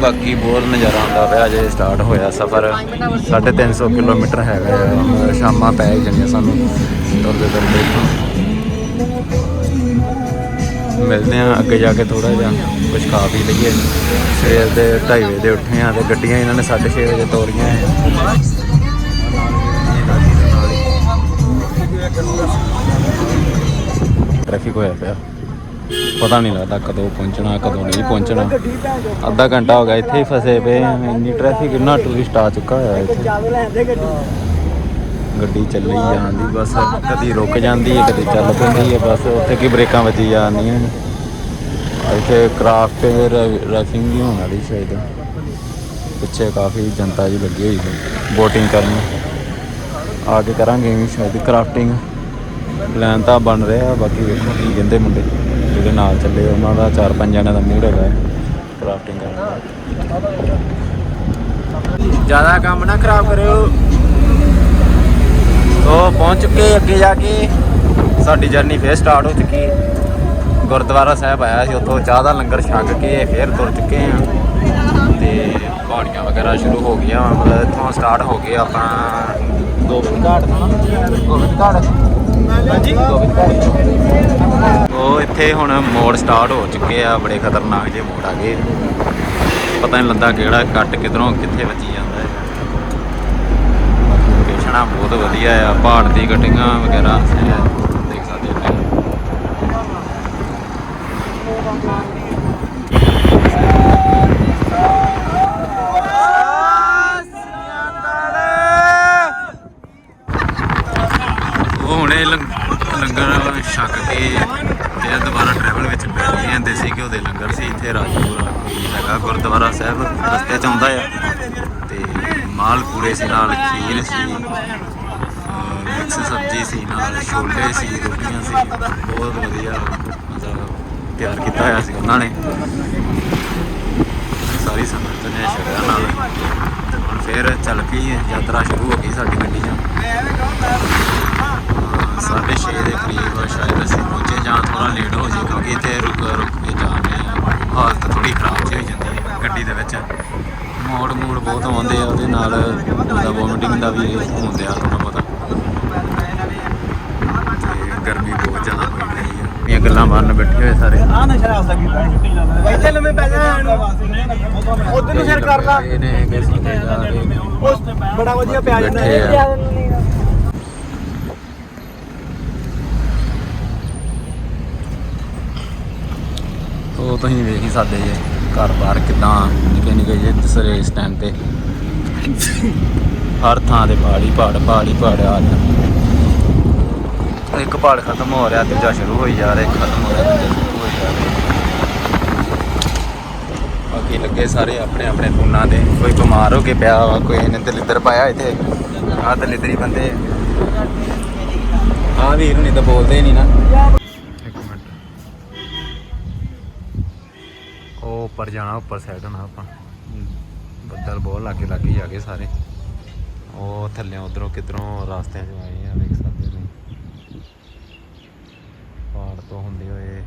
ਬਾਕੀ ਬਹੁਤ ਨਜ਼ਾਰਾ ਆਉਂਦਾ ਪਿਆ ਜੇ ਸਟਾਰਟ ਹੋਇਆ ਸਫ਼ਰ। 350 ਕਿਲੋਮੀਟਰ ਹੈਗਾ ਆ। ਸ਼ਾਮਾਂ ਪੈ ਜਾਂਦੀਆਂ ਸਾਨੂੰ ਤੁਰਦੇ ਤੁਰਦੇ। ਇੱਥੋਂ ਮਿਲਦੇ ਆ ਅੱਗੇ ਜਾ ਕੇ ਥੋੜਾ ਜਿਹਾ ਕੁਝ ਖਾ ਪੀ ਲਈਏ। ਸਵੇਰ ਦੇ 2:30 ਵਜੇ ਦੇ ਉੱਠੇ ਆ ਤੇ ਗੱਡੀਆਂ ਇਹਨਾਂ ਨੇ 6:30 ਵਜੇ ਤੋਰੀਆਂ ਹੈ ਟ੍ਰੈਫਿਕ ਹੋਇਆ ਪਿਆ। ਪਤਾ ਨਹੀਂ ਲੱਗਦਾ ਕਦੋਂ ਪਹੁੰਚਣਾ, ਕਦੋਂ ਨਹੀਂ ਪਹੁੰਚਣਾ। ਅੱਧਾ ਘੰਟਾ ਹੋ ਗਿਆ, ਇੱਥੇ ਹੀ ਫਸੇ ਪਏ ਆ ਇੰਨੀ ਟ੍ਰੈਫਿਕ ਇੰਨਾ ਟੂਰਿਸਟ ਆ ਚੁੱਕਾ ਹੋਇਆ ਇੱਥੇ। ਗੱਡੀ ਚੱਲੀ ਜਾਂਦੀ, ਬਸ ਕਦੀ ਰੁਕ ਜਾਂਦੀ ਹੈ, ਕਦੀ ਚੱਲ ਪੈਂਦੀ ਹੈ, ਬਸ ਉੱਥੇ ਕੀ ਬ੍ਰੇਕਾਂ ਵੱਜੀ ਜਾਂਦੀਆਂ ਨੇ। ਇੱਥੇ ਕ੍ਰਾਫਟ ਰੈਫਿੰਗ ਵੀ ਹੋਣ ਵਾਲੀ ਸ਼ਾਇਦ। ਪਿੱਛੇ ਕਾਫੀ ਜਨਤਾ ਜੀ ਲੱਗੀ ਹੋਈ ਹੈ ਬੋਟਿੰਗ ਕਰਨ। ਆ ਕੇ ਕਰਾਂਗੇ ਵੀ ਸ਼ਾਇਦ ਕਰਾਫਟਿੰਗ ਪਲਾਨ ਤਾਂ ਬਣ ਰਿਹਾ, ਬਾਕੀ ਵੇਖੋ ਕੀ ਕਹਿੰਦੇ ਮੁੰਡੇ। ਜਿਹੜੇ ਨਾਲ ਚੱਲੇ ਉਹਨਾਂ ਦਾ ਚਾਰ ਪੰਜ ਜਣਿਆਂ ਦਾ ਮੂਡ ਹੈਗਾ ਕ੍ਰਾਫਟਿੰਗ ਕਰਨ ਦਾ। ਜ਼ਿਆਦਾ ਕੰਮ ਨਾ ਖਰਾਬ ਕਰਿਓ। ਤੋ ਪਹੁੰਚ ਚੁੱਕੇ ਅੱਗੇ ਜਾ ਕੇ। ਸਾਡੀ ਜਰਨੀ ਫੇਰ ਸਟਾਰਟ ਹੋ ਚੁੱਕੀ ਹੈ। ਗੁਰਦੁਆਰਾ ਸਾਹਿਬ ਆਇਆ ਸੀ ਉੱਥੋਂ ਚਾਹ ਦਾ ਲੰਗਰ ਛਕ ਕੇ ਫੇਰ ਤੁਰ ਚੁੱਕੇ ਹਾਂ ਤੇ ਪਹਾੜੀਆਂ ਵਗੈਰਾ ਸ਼ੁਰੂ ਹੋ ਗਈਆਂ ਮਤਲਬ ਇੱਥੋਂ ਸਟਾਰਟ ਹੋ ਗਏ ਆਪਾਂ। ਗੋਬਿੰਦ ਘਾਟ ਗੋਬਿੰਦ ਘਾਟ ਹਾਂਜੀ। ਗੋਬਿੰਦ ਘਾਟ ਉਹ ਇੱਥੇ ਹੁਣ ਮੋੜ ਸਟਾਰਟ ਹੋ ਚੁੱਕੇ ਆ ਬੜੇ ਖਤਰਨਾਕ ਜਿਹੇ ਮੋੜ ਆ ਗਏ। ਪਤਾ ਨਹੀਂ ਲੱਗਾ ਕਿਹੜਾ ਕੱਟ ਕਿਧਰੋਂ ਕਿੱਥੇ ਵੱਜੀ ਜਾਂਦਾ ਹੈ। ਲੋਕੇਸ਼ਨਾਂ ਬਹੁਤ ਵਧੀਆ ਆ ਪਹਾੜ ਦੀ ਕਟਿੰਗਾਂ ਵਗੈਰਾ। ਹੈ, ਦੇਖ ਸਕਦੇ ਹੋ ਤੁਸੀਂ। ਉਹ ਹੁਣੇ ਲੰਗ- ਲੰਗਰ ਛਕ ਕੇ ਤੇ ਦੁਬਾਰਾ ਟਰੈਵਲ ਵਿੱਚ ਬੈਠ ਗਏ ਹਾਂ ਦੇਸੀ ਘਿਓ ਦੇ ਲੰਗਰ ਸੀ ਇੱਥੇ ਰਾਜਪੁਰਾ ਕੋਈ ਹੈਗਾ ਗੁਰਦੁਆਰਾ ਸਾਹਿਬ ਰਸਤੇ 'ਚ ਆਉਂਦਾ ਆ ਤੇ ਮਾਲ ਪੂਰੇ ਸੀ ਨਾਲ ਖੀਰ ਸੀ ਅਹ ਮਿਕਸ ਸਬਜ਼ੀ ਸੀ ਨਾਲ ਛੋਲੇ ਸੀ ਰੋਟੀਆਂ ਸੀ ਬਹੁਤ ਵਧੀਆ ਮਤਲਬ ਤਿਆਰ ਕੀਤਾ ਹੋਇਆ ਸੀ ਉਹਨਾਂ ਨੇ ਸਾਰੀ ਸੰਗਤ ਨੇ ਛਕਿਆ ਨਾਲ ਹੁਣ ਫੇਰ ਚੱਲ ਪਈ ਯਾਤਰਾ ਸ਼ੁਰੂ ਹੋ ਗਈ ਸਾਡੀ ਗੱਡੀ 'ਚ ਸਾਢੇ ਛੇ ਦੇ ਕਰੀਬ ਸ਼ਾਇਦ ਅਸੀਂ ਪਹੁੰਚੇ ਜਾਂ ਥੋੜਾ ਲੇਟ ਹੋ ਜੇ ਕਿਉਂਕਿ ਇੱਥੇ ਰੁਕ ਰੁਕ ਕੇ ਜਾਂਦੇ ਆ ਹਾਲਤ ਥੋੜੀ ਖਰਾਬ ਜਿਹੀ ਹੋ ਜਾਂਦੀ ਹੈ ਗੱਡੀ ਦੇ ਵਿੱਚ ਮੋੜ ਮੋੜ ਬਹੁਤ ਆਉਂਦੇ ਆ ਉਹਦੇ ਨਾਲ ਉਹਦਾ ਵੋਮਿਟਿੰਗ ਦਾ ਵੀ ਹੁੰਦੇ ਆ ਥੋੜਾ ਬਹੁਤਾ। ਤੇ ਗਰਮੀ ਬਹੁਤ ਜ਼ਿਆਦਾ ਹੋਈ ਰਹੀ ਹੈ। ਇਹ ਗੱਲਾਂ ਮਾਰਨ ਬੈਠੇ ਹੋਏ ਸਾਰੇ। ਆ ਨਸ਼ਾ ਆ ਸਕਦਾ ਇੱਥੇ ਲੰਮੇ ਪੈ ਜਾ ਉਧਰ ਨੂੰ ਸਿਰ ਕਰ ਲਾ ਇਹਨੇ ਕਿਸੇ ਤੇ ਜਾ ਰਹੇ ਉਹ ਬੜਾ ਵਧੀਆ ਪਿਆ ਜਾਂਦਾ ਬੈਠੇ ਆ। ਉਹ ਤੁਸੀਂ ਵੇਖ ਹੀ ਸਕਦੇ ਜੇ ਘਰ-ਬਾਰ ਕਿਦਾਂ ਨਿੱਕੇ ਨਿੱਕੇ ਜੇ ਦਸਰੇ ਇਸ ਟਾਈਮ ਤੇ। ਹਰ ਥਾਂ ਦੇ ਪਹਾੜੀ ਪਹਾੜ ਪਹਾੜੀ ਪਹਾੜ ਆ ਰਿਹਾ ਇੱਕ ਪਹਾੜ ਖਤਮ ਹੋ ਰਿਹਾ ਦੂਜਾ ਸ਼ੁਰੂ ਹੋਈ ਜਾ ਰਿਹਾ ਖਤਮ ਹੋ ਰਿਹਾ ਦੂਜਾ ਸ਼ੁਰੂ ਹੋਈ ਜਾ ਰਿਹਾ। ਬਾਕੀ ਲੱਗੇ ਸਾਰੇ ਆਪਣੇ ਆਪਣੇ ਫੋਨਾਂ ਦੇ ਕੋਈ ਬਿਮਾਰ ਹੋ ਕੇ ਪਿਆ ਕੋਈ ਇਹਨੇ ਦਲਿੱਦਰ ਪਾਇਆ ਇੱਥੇ। ਆਹ ਦਲਿੱਦਰੀ ਬੰਦੇ ਆ। ਵੀਰ ਨਹੀਂ ਤਾਂ ਬੋਲਦੇ ਨਹੀਂ ਨਾ। ਇੱਕ ਮਿੰਟ। ਉਹ ਉੱਪਰ ਜਾਣਾ ਉੱਪਰ ਸਾਈਡ ਹੋਣਾ ਆਪਾਂ। ਬੱਦਲ ਬਹੁਤ ਲਾਗੇ ਲਾਗੇ ਹੀ ਆ ਗਏ ਸਾਰੇ। ਉਹ ਥੱਲੇ ਉਧਰੋਂ ਕਿਧਰੋਂ ਰਸਤਿਆਂ 'ਚ ਆਏ ਆ ਦੇਖ ਸਕਦੇ ਤੁਸੀਂ। ਪਹਾੜ ਤੋਂ ਹੁੰਦੇ ਹੋਏ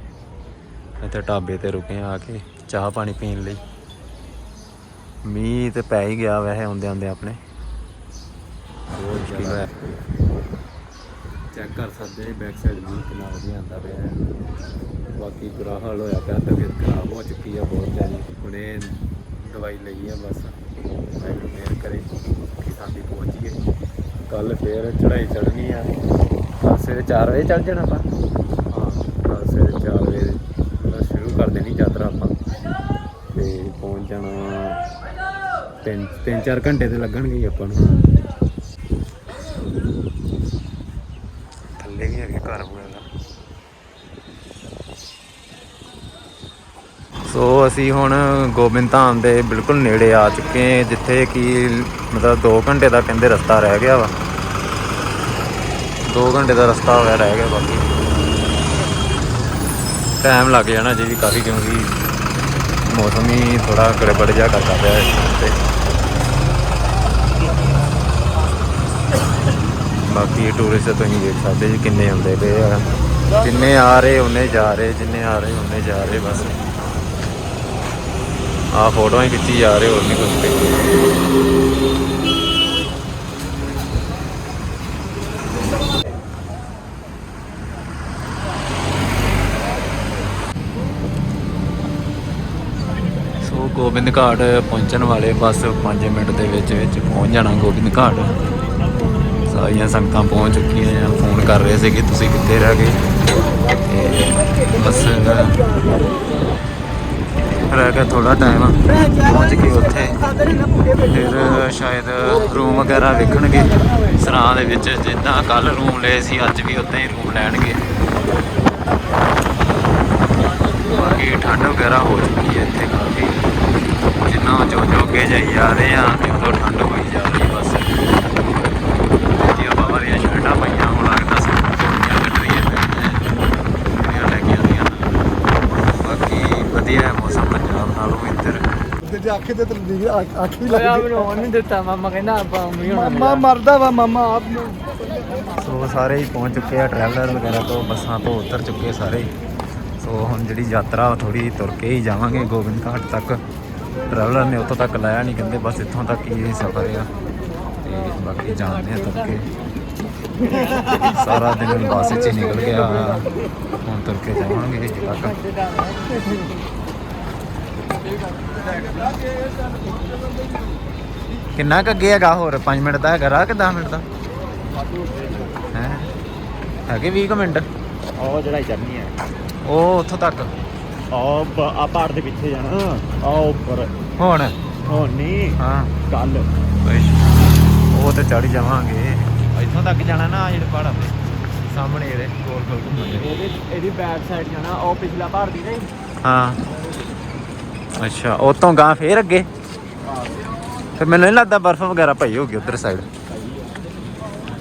ਇੱਥੇ ਢਾਬੇ ਤੇ ਰੁਕੇ ਆ ਕੇ ਚਾਹ ਪਾਣੀ ਪੀਣ ਲਈ। ਮੀਂਹ ਤੇ ਪੈ ਹੀ ਗਿਆ ਵੈਸੇ ਆਉਂਦੇ ਆਉਂਦੇ ਆਪਣੇ। ਬਹੁਤ ਮੁਸ਼ਕਿਲ ਹੋਇਆ। ਚੈੱਕ ਕਰ ਸਕਦੇ ਜੀ ਬੈਕ ਸਾਈਡ ਵੀ ਕਿੰਨਾ ਵਧੀਆ ਆਂਦਾ ਪਿਆ ਹੈ। ਬਾਕੀ ਬੁਰਾ ਹਾਲ ਹੋਇਆ ਪਿਆ, ਤਬੀਅਤ ਖਰਾਬ ਹੋ ਚੁੱਕੀ ਆ ਬਹੁਤ ਜ਼ਿਆਦਾ। ਹੁਣੇ ਦਵਾਈ ਲਈ ਆ ਬਸ ਵਾਹਿਗੁਰੂ ਕਰੇ। ਸਾਡੀ ਪਹੁੰਚੀਏ ਕੱਲ ਫੇਰ ਚੜਾਈ ਚੜਨੀ ਆ। ਕੱਲ ਸਵੇਰੇ 4 ਵਜੇ ਚੱਲ ਜਾਣਾ ਆਪਾਂ? ਹਾਂ ਕੱਲ ਸਵੇਰੇ 4 ਵਜੇ ਮਤਲਬ ਸ਼ੁਰੂ ਕਰ ਦੇਣੀ ਯਾਤਰਾ ਆਪਾਂ। ਤੇ ਪਹੁੰਚ ਜਾਣਾ ਤਿੰਨ ਤਿੰਨ ਚਾਰ ਘੰਟੇ ਤੇ ਲੱਗਣਗੇ ਹੀ ਆਪਾਂ ਨੂੰ ਥੱਲੇ ਵੀ ਹੈਗੇ ਘਰ ਵਗੈਰਾ ਸੋ ਅਸੀਂ ਹੁਣ ਗੋਬਿੰਦ ਧਾਮ ਦੇ ਬਿਲਕੁਲ ਨੇੜੇ ਆ ਚੁੱਕੇ ਹਾਂ, ਜਿੱਥੇ ਕਿ ਮਤਲਬ 2 ਘੰਟੇ ਦਾ ਕਹਿੰਦੇ ਰਸਤਾ ਰਹਿ ਗਿਆ ਵਾ। 2 ਘੰਟੇ ਦਾ ਰਸਤਾ ਹੋਇਆ, ਰਹਿ ਗਿਆ ਬਾਕੀ। ਟਾਈਮ ਲੱਗ ਜਾਣਾ ਜੀ ਵੀ ਕਾਫੀ ਕਿਉਂਕਿ ਮੌਸਮ ਹੀ ਥੋੜਾ ਗੜਬੜ ਜਿਹਾ ਕਰਦਾ ਪਿਆ ਇਸ ਤੇ। ਬਾਕੀ ਟੂਰਿਸਟ ਤੁਸੀਂ ਦੇਖ ਸਕਦੇ ਜੀ ਕਿੰਨੇ ਆਉਂਦੇ ਪਏ ਆ। ਜਿੰਨੇ ਆ ਰਹੇ ਉਹਨੇ ਜਾ ਰਹੇ, ਜਿੰਨੇ ਆ ਰਹੇ ਉਹਨੇ ਜਾ ਰਹੇ, ਬਸ। ਆ ਫੋਟੋਆਂ ਹੀ ਖਿੱਚੀ ਜਾ ਰਹੇ ਹੋਰ ਨਹੀਂ ਕੁਝ ਤੇ। ਸੋ ਗੋਬਿੰਦ ਘਾਟ ਪਹੁੰਚਣ ਵਾਲੇ ਬਸ 5 ਮਿੰਟ ਦੇ ਵਿੱਚ ਵਿੱਚ ਪਹੁੰਚ ਜਾਣਾ ਗੋਬਿੰਦ ਘਾਟ। ਸਾਰੀਆਂ ਸੰਗਤਾਂ ਪਹੁੰਚ ਚੁੱਕੀਆਂ ਆ, ਫੋਨ ਕਰ ਰਹੇ ਸੀ ਕਿ ਤੁਸੀਂ ਕਿੱਥੇ ਰਹਿ ਗਏ? ਤੇ ਬਸ ਰਹਿ ਗਿਆ ਥੋੜਾ ਟਾਈਮ ਪਹੁੰਚ ਕੇ ਉੱਥੇ। ਫਿਰ ਸ਼ਾਇਦ ਰੂਮ ਵਗੈਰਾ ਵੇਖਣਗੇ। ਸਰਾਂ ਦੇ ਵਿੱਚ ਜਿੱਦਾਂ ਕੱਲ ਰੂਮ ਲਏ ਸੀ, ਅੱਜ ਵੀ ਉੱਦਾਂ ਹੀ ਰੂਮ ਲੈਣਗੇ। ਬਾਕੀ ਠੰਡ ਵਗੈਰਾ ਹੋ ਚੁੱਕੀ ਹੈ ਇੱਥੇ ਕਾਫੀ। ਜਿੰਨਾ ਜੋ ਜੋ ਅੱਗੇ ਜਾਈ ਜਾ ਰਹੇ ਆ ਤੇ ਉਦੋਂ ਠੰਡ ਹੋਈ ਜਾ ਰਹੀ ਬਸ। ਜੀ ਬਾਬਾ ਦੀਆਂ ਸ਼ਰਟਾਂ ਪਾਈਆਂ ਹੁਣ ਲੱਗਦਾ ਸੀ ਕੁੜੀਆਂ ਕੱਢ ਰਹੀਆਂ ਕੁੜੀਆਂ ਲੈ ਕੇ ਆਉਂਦੀਆਂ ਬਾਕੀ ਵਧੀਆ ਹੈ ਮੌਸਮ ਪੰਜਾਬ ਨਾਲੋਂ ਇੱਧਰ ਤੇ ਆਖੇ ਤੇ ਤਬਦੀਲ ਅੱਖ ਵੀ ਹੋਇਆ ਲੱਗ ਬਣਾਉਣ ਨਹੀਂ ਦਿੱਤਾ ਮਾਮਾ ਕਹਿੰਦਾ ਆਪਾਂ ਉਮੀ ਹੋਣਾ ਮਾਮਾ ਮਰਦਾ ਵਾ ਮਾਮਾ ਆਪ ਨੂੰ। ਸੋ ਸਾਰੇ ਹੀ ਪਹੁੰਚ ਚੁੱਕੇ ਆ ਟਰੈਵਲਰ ਵਗੈਰਾ ਤੋਂ ਬੱਸਾਂ ਤੋਂ ਉਤਰ ਚੁੱਕੇ ਸਾਰੇ। ਸੋ ਹੁਣ ਜਿਹੜੀ ਯਾਤਰਾ ਥੋੜੀ ਤੁਰ ਕੇ ਹੀ ਜਾਵਾਂਗੇ ਗੋਬਿੰਦ ਘਾਟ ਤੱਕ। ਟਰੈਵਲਰ ਨੇ ਉੱਥੋਂ ਤੱਕ ਲਾਇਆ ਨਹੀਂ ਕਹਿੰਦੇ ਬਸ ਇੱਥੋਂ ਤੱਕ ਹੀ ਸਫ਼ਰ ਆ। ਤੇ ਬਾਕੀ ਜਾਣਦੇ ਆ ਤੁਰ ਕੇ। ਸਾਰਾ ਦਿਨ ਬੱਸ 'ਚ ਹੀ ਨਿਕਲ ਗਿਆ। ਹੁਣ ਤੁਰ ਕੇ ਜਾਵਾਂਗੇ ਤੱਕ। ਕਿੰਨਾ ਕੁ ਅੱਗੇ ਹੈਗਾ ਹੋਰ? 5 ਮਿੰਟ ਦਾ ਹੈਗਾ ਰਾਹ ਕਿ 10 ਮਿੰਟ ਦਾ? ਹੈ? ਹੈਗੇ 20 ਕੁ ਮਿੰਟ। ਉਹ ਜਿਹੜਾ ਚੜਨੀ ਹੈ। ਉਹ ਉੱਥੋਂ ਤੱਕ। ਉਹ ਆ ਪਹਾੜ ਦੇ ਪਿੱਛੇ ਜਾਣਾ। ਆ ਉੱਪਰ। ਹੁਣ? ਹੁਣ ਨਹੀਂ। ਹਾਂ। ਕੱਲ ਉਹ ਤੇ ਚੜ ਜਾਵਾਂਗੇ। ਇੱਥੋਂ ਤੱਕ ਜਾਣਾ ਨਾ ਜਿਹੜੇ ਪਹਾੜਾਂ ਤੇ ਸਾਹਮਣੇ ਜਿਹੜੇ ਗੋਲ ਗੋਲ ਘੁੰਮਦੇ ਇਹਦੇ ਇਹਦੀ ਬੈਕ ਸਾਈਡ ਜਾਣਾ ਉਹ ਪਿਛਲਾ ਪਹਾੜ ਦੀ ਨਹੀਂ? ਹਾਂ। ਅੱਛਾ ਉਹ ਤੋਂ ਗਾਂ ਫੇਰ ਅੱਗੇ? ਫਿਰ ਮੈਨੂੰ ਨਹੀਂ ਲੱਗਦਾ ਬਰਫ਼ ਵਗੈਰਾ ਪਈ ਹੋਗੀ ਉਧਰ ਸਾਈਡ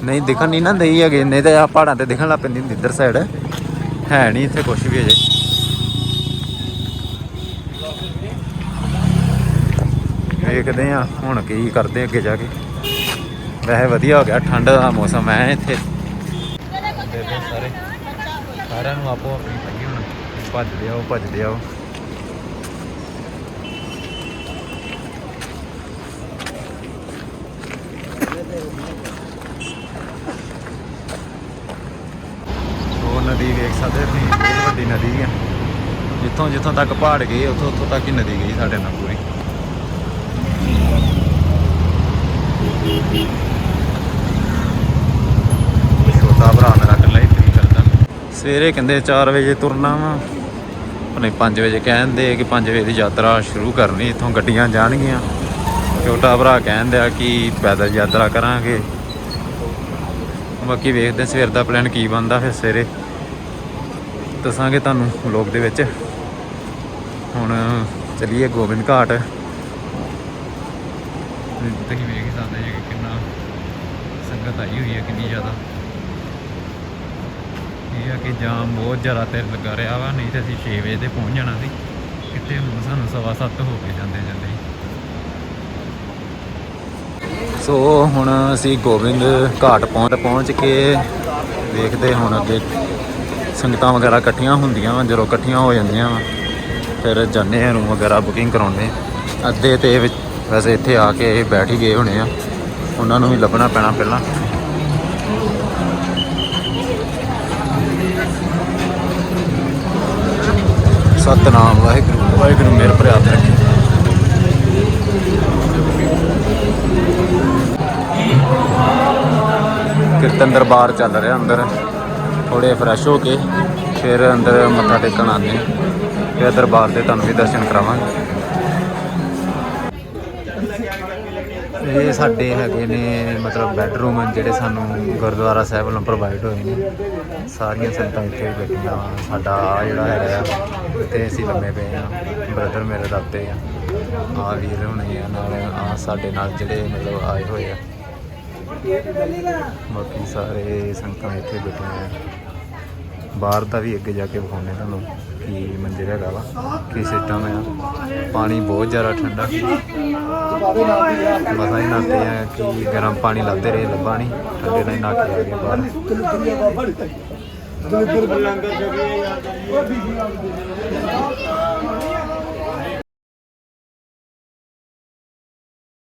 ਨਹੀਂ, ਦਿਖਣ ਨਹੀਂ ਨਾ ਦਈ ਹੈਗੇ, ਨਹੀਂ ਤਾਂ ਆ ਪਹਾੜਾਂ ਤੇ ਦਿਖਣ ਲੱਗ ਪੈਂਦੀ ਹੁੰਦੀ ਇੱਧਰ ਸਾਈਡ ਹੈ ਨਹੀਂ ਇੱਥੇ ਕੁਝ ਵੀ ਅਜੇ। ਵੇਖਦੇ ਆ ਹੁਣ ਕੀ ਕਰਦੇ ਅੱਗੇ ਜਾ ਕੇ। ਵੈਸੇ ਵਧੀਆ ਹੋ ਗਿਆ, ਠੰਡ ਦਾ ਮੌਸਮ ਹੈ ਇੱਥੇ। ਸਾਰੇ। ਸਾਰਿਆਂ ਨੂੰ ਆਪੋ ਆਪਣੀ ਪਈ ਹੁਣ। ਭੱਜਦੇ ਆਓ ਭੱਜਦੇ ਆਓ ਉਹ ਨਦੀ ਵੇਖ ਸਕਦੇ ਤੁਸੀਂ ਬਹੁਤ ਵੱਡੀ ਨਦੀ ਆ ਜਿੱਥੋਂ ਜਿੱਥੋਂ ਤੱਕ ਪਹਾੜ ਗਏ, ਉੱਥੋਂ ਉੱਥੋਂ ਤੱਕ ਹੀ ਨਦੀ ਗਈ ਸਾਡੇ ਨਾਲ ਪੂਰੀ। ਛੋਟਾ ਭਰਾ ਮੇਰਾ ਇਕੱਲਾ ਹੀ ਫਰੀ ਕਰਦਾ। ਸਵੇਰੇ ਕਹਿੰਦੇ 4 ਵਜੇ ਤੁਰਨਾ ਵਾ। ਉਹਨੇ 5 ਵਜੇ ਕਹਿੰਦੇ ਕਿ 5 ਵਜੇ ਦੀ ਯਾਤਰਾ ਸ਼ੁਰੂ ਕਰਨੀ, ਇੱਥੋਂ ਗੱਡੀਆਂ ਜਾਣਗੀਆਂ। ਛੋਟਾ ਭਰਾ ਕਹਿੰਦੇ ਆ ਕਿ ਪੈਦਲ ਯਾਤਰਾ ਕਰਾਂਗੇ। ਬਾਕੀ ਵੇਖਦੇ ਸਵੇਰ ਦਾ ਪਲਾਨ ਕੀ ਬਣਦਾ ਫਿਰ ਸਵੇਰੇ। ਦੱਸਾਂਗੇ ਤੁਹਾਨੂੰ ਵਲੌਗ ਦੇ ਵਿੱਚ। ਹੁਣ ਚੱਲੀਏ ਗੋਬਿੰਦ ਘਾਟ। ਤੁਸੀਂ ਵੇਖ ਹੀ ਸਕਦੇ ਜੀ ਕਿੰਨਾ ਸੰਗਤ ਆਈ ਹੋਈ ਹੈ ਕਿੰਨੀ ਜ਼ਿਆਦਾ। ਇਹ ਆ ਕਿ ਜਾਮ ਬਹੁਤ ਜ਼ਿਆਦਾ ਤੇ ਲੱਗਾ ਰਿਹਾ ਵਾ ਨਹੀਂ ਤੇ ਅਸੀਂ 6 ਵਜੇ ਤੇ ਪਹੁੰਚ ਜਾਣਾ ਸੀ। ਕਿਤੇ ਹੁਣ ਸਾਨੂੰ ਸਵਾ ਸੱਤ ਹੋ ਕੇ ਜਾਂਦੇ ਜਾਂਦੇ। ਸੋ ਹੁਣ ਅਸੀਂ ਗੋਬਿੰਦ ਘਾਟ ਪਹੁੰਚ ਪਹੁੰਚ ਕੇ ਵੇਖਦੇ ਹੁਣ ਅੱਗੇ ਸੰਗਤਾਂ ਵਗੈਰਾ ਇਕੱਠੀਆਂ ਹੁੰਦੀਆਂ ਜਦੋਂ ਇਕੱਠੀਆਂ ਹੋ ਜਾਂਦੀਆਂ ਵਾ। ਫਿਰ ਜਾਂਦੇ ਆ ਰੂਮ ਵਗੈਰਾ ਬੁਕਿੰਗ ਕਰਾਉਂਦੇ ਅੱਧੇ ਤੇ ਵਿੱਚ ਵੈਸੇ ਇੱਥੇ ਆ ਕੇ ਬੈਠ ਹੀ ਗਏ ਹੋਣੇ ਆ। ਉਹਨਾਂ ਨੂੰ ਵੀ ਲੱਭਣਾ ਪੈਣਾ ਪਹਿਲਾਂ। ਸਤਨਾਮ ਵਾਹਿਗੁਰੂ। ਵਾਹਿਗੁਰੂ ਮੇਰੇ ਭਰਾ ਤੇ ਰੱਖੇ। ਕੀਰਤਨ ਦਰਬਾਰ ਚੱਲ ਰਿਹਾ ਅੰਦਰ। ਥੋੜੇ ਫਰੈਸ਼ ਹੋ ਕੇ ਫਿਰ ਅੰਦਰ ਮੱਥਾ ਟੇਕਣ ਆਉਂਦੇ ਹਾਂ। ਦਰਬਾਰ ਦੇ ਤੁਹਾਨੂੰ ਵੀ ਦਰਸ਼ਨ ਕਰਾਵਾਂਗੇ। ਇਹ ਸਾਡੇ ਹੈਗੇ ਨੇ, ਮਤਲਬ ਬੈੱਡਰੂਮ ਜਿਹੜੇ ਸਾਨੂੰ ਗੁਰਦੁਆਰਾ ਸਾਹਿਬ ਵੱਲੋਂ ਪ੍ਰੋਵਾਈਡ ਹੋਏ ਨੇ। ਸਾਰੀਆਂ ਸੰਗਤਾਂ ਇੱਥੇ ਬੈਠੀਆਂ ਸਾਡਾ ਆਹ ਜਿਹੜਾ ਹੈਗਾ ਆ ਤੇ ਅਸੀਂ ਲੰਮੇ ਪਏ ਆ। ਬ੍ਰਦਰ ਮੇਰੇ ਰੱਬਦੇ ਆ। ਆ ਵੀਰ ਹੋਣੇ ਆ ਨਾਲ ਆ ਸਾਡੇ ਨਾਲ ਜਿਹੜੇ ਮਤਲਬ ਆਏ ਹੋਏ ਆ। ਬਾਕੀ ਸਾਰੇ ਸੰਗਤਾਂ ਇੱਥੇ ਬੈਠੀਆਂ ਆ। ਬਾਹਰ ਦਾ ਵੀ ਅੱਗੇ ਜਾ ਕੇ ਵਿਖਾਉਂਦੇ ਤੁਹਾਨੂੰ। ਕੀ ਮੰਦਿਰ ਹੈਗਾ ਵਾ, ਕੀ ਸਿਸਟਮ ਹੈ ਪਾਣੀ ਬਹੁਤ ਜ਼ਿਆਦਾ ਠੰਡਾ। ਮਸਾਂ ਹੀ ਨਹਾਤੇ ਆ ਕਿ ਗਰਮ ਪਾਣੀ ਲੱਭਦੇ ਰਹੇ, ਲੱਭਾ ਨਹੀਂ। ਠੰਡੇ ਨਾਲ ਹੀ ਕੇ ਆ ਗਏ ਬਾਹਰ। ਲੰਗਰ ਛਕੇ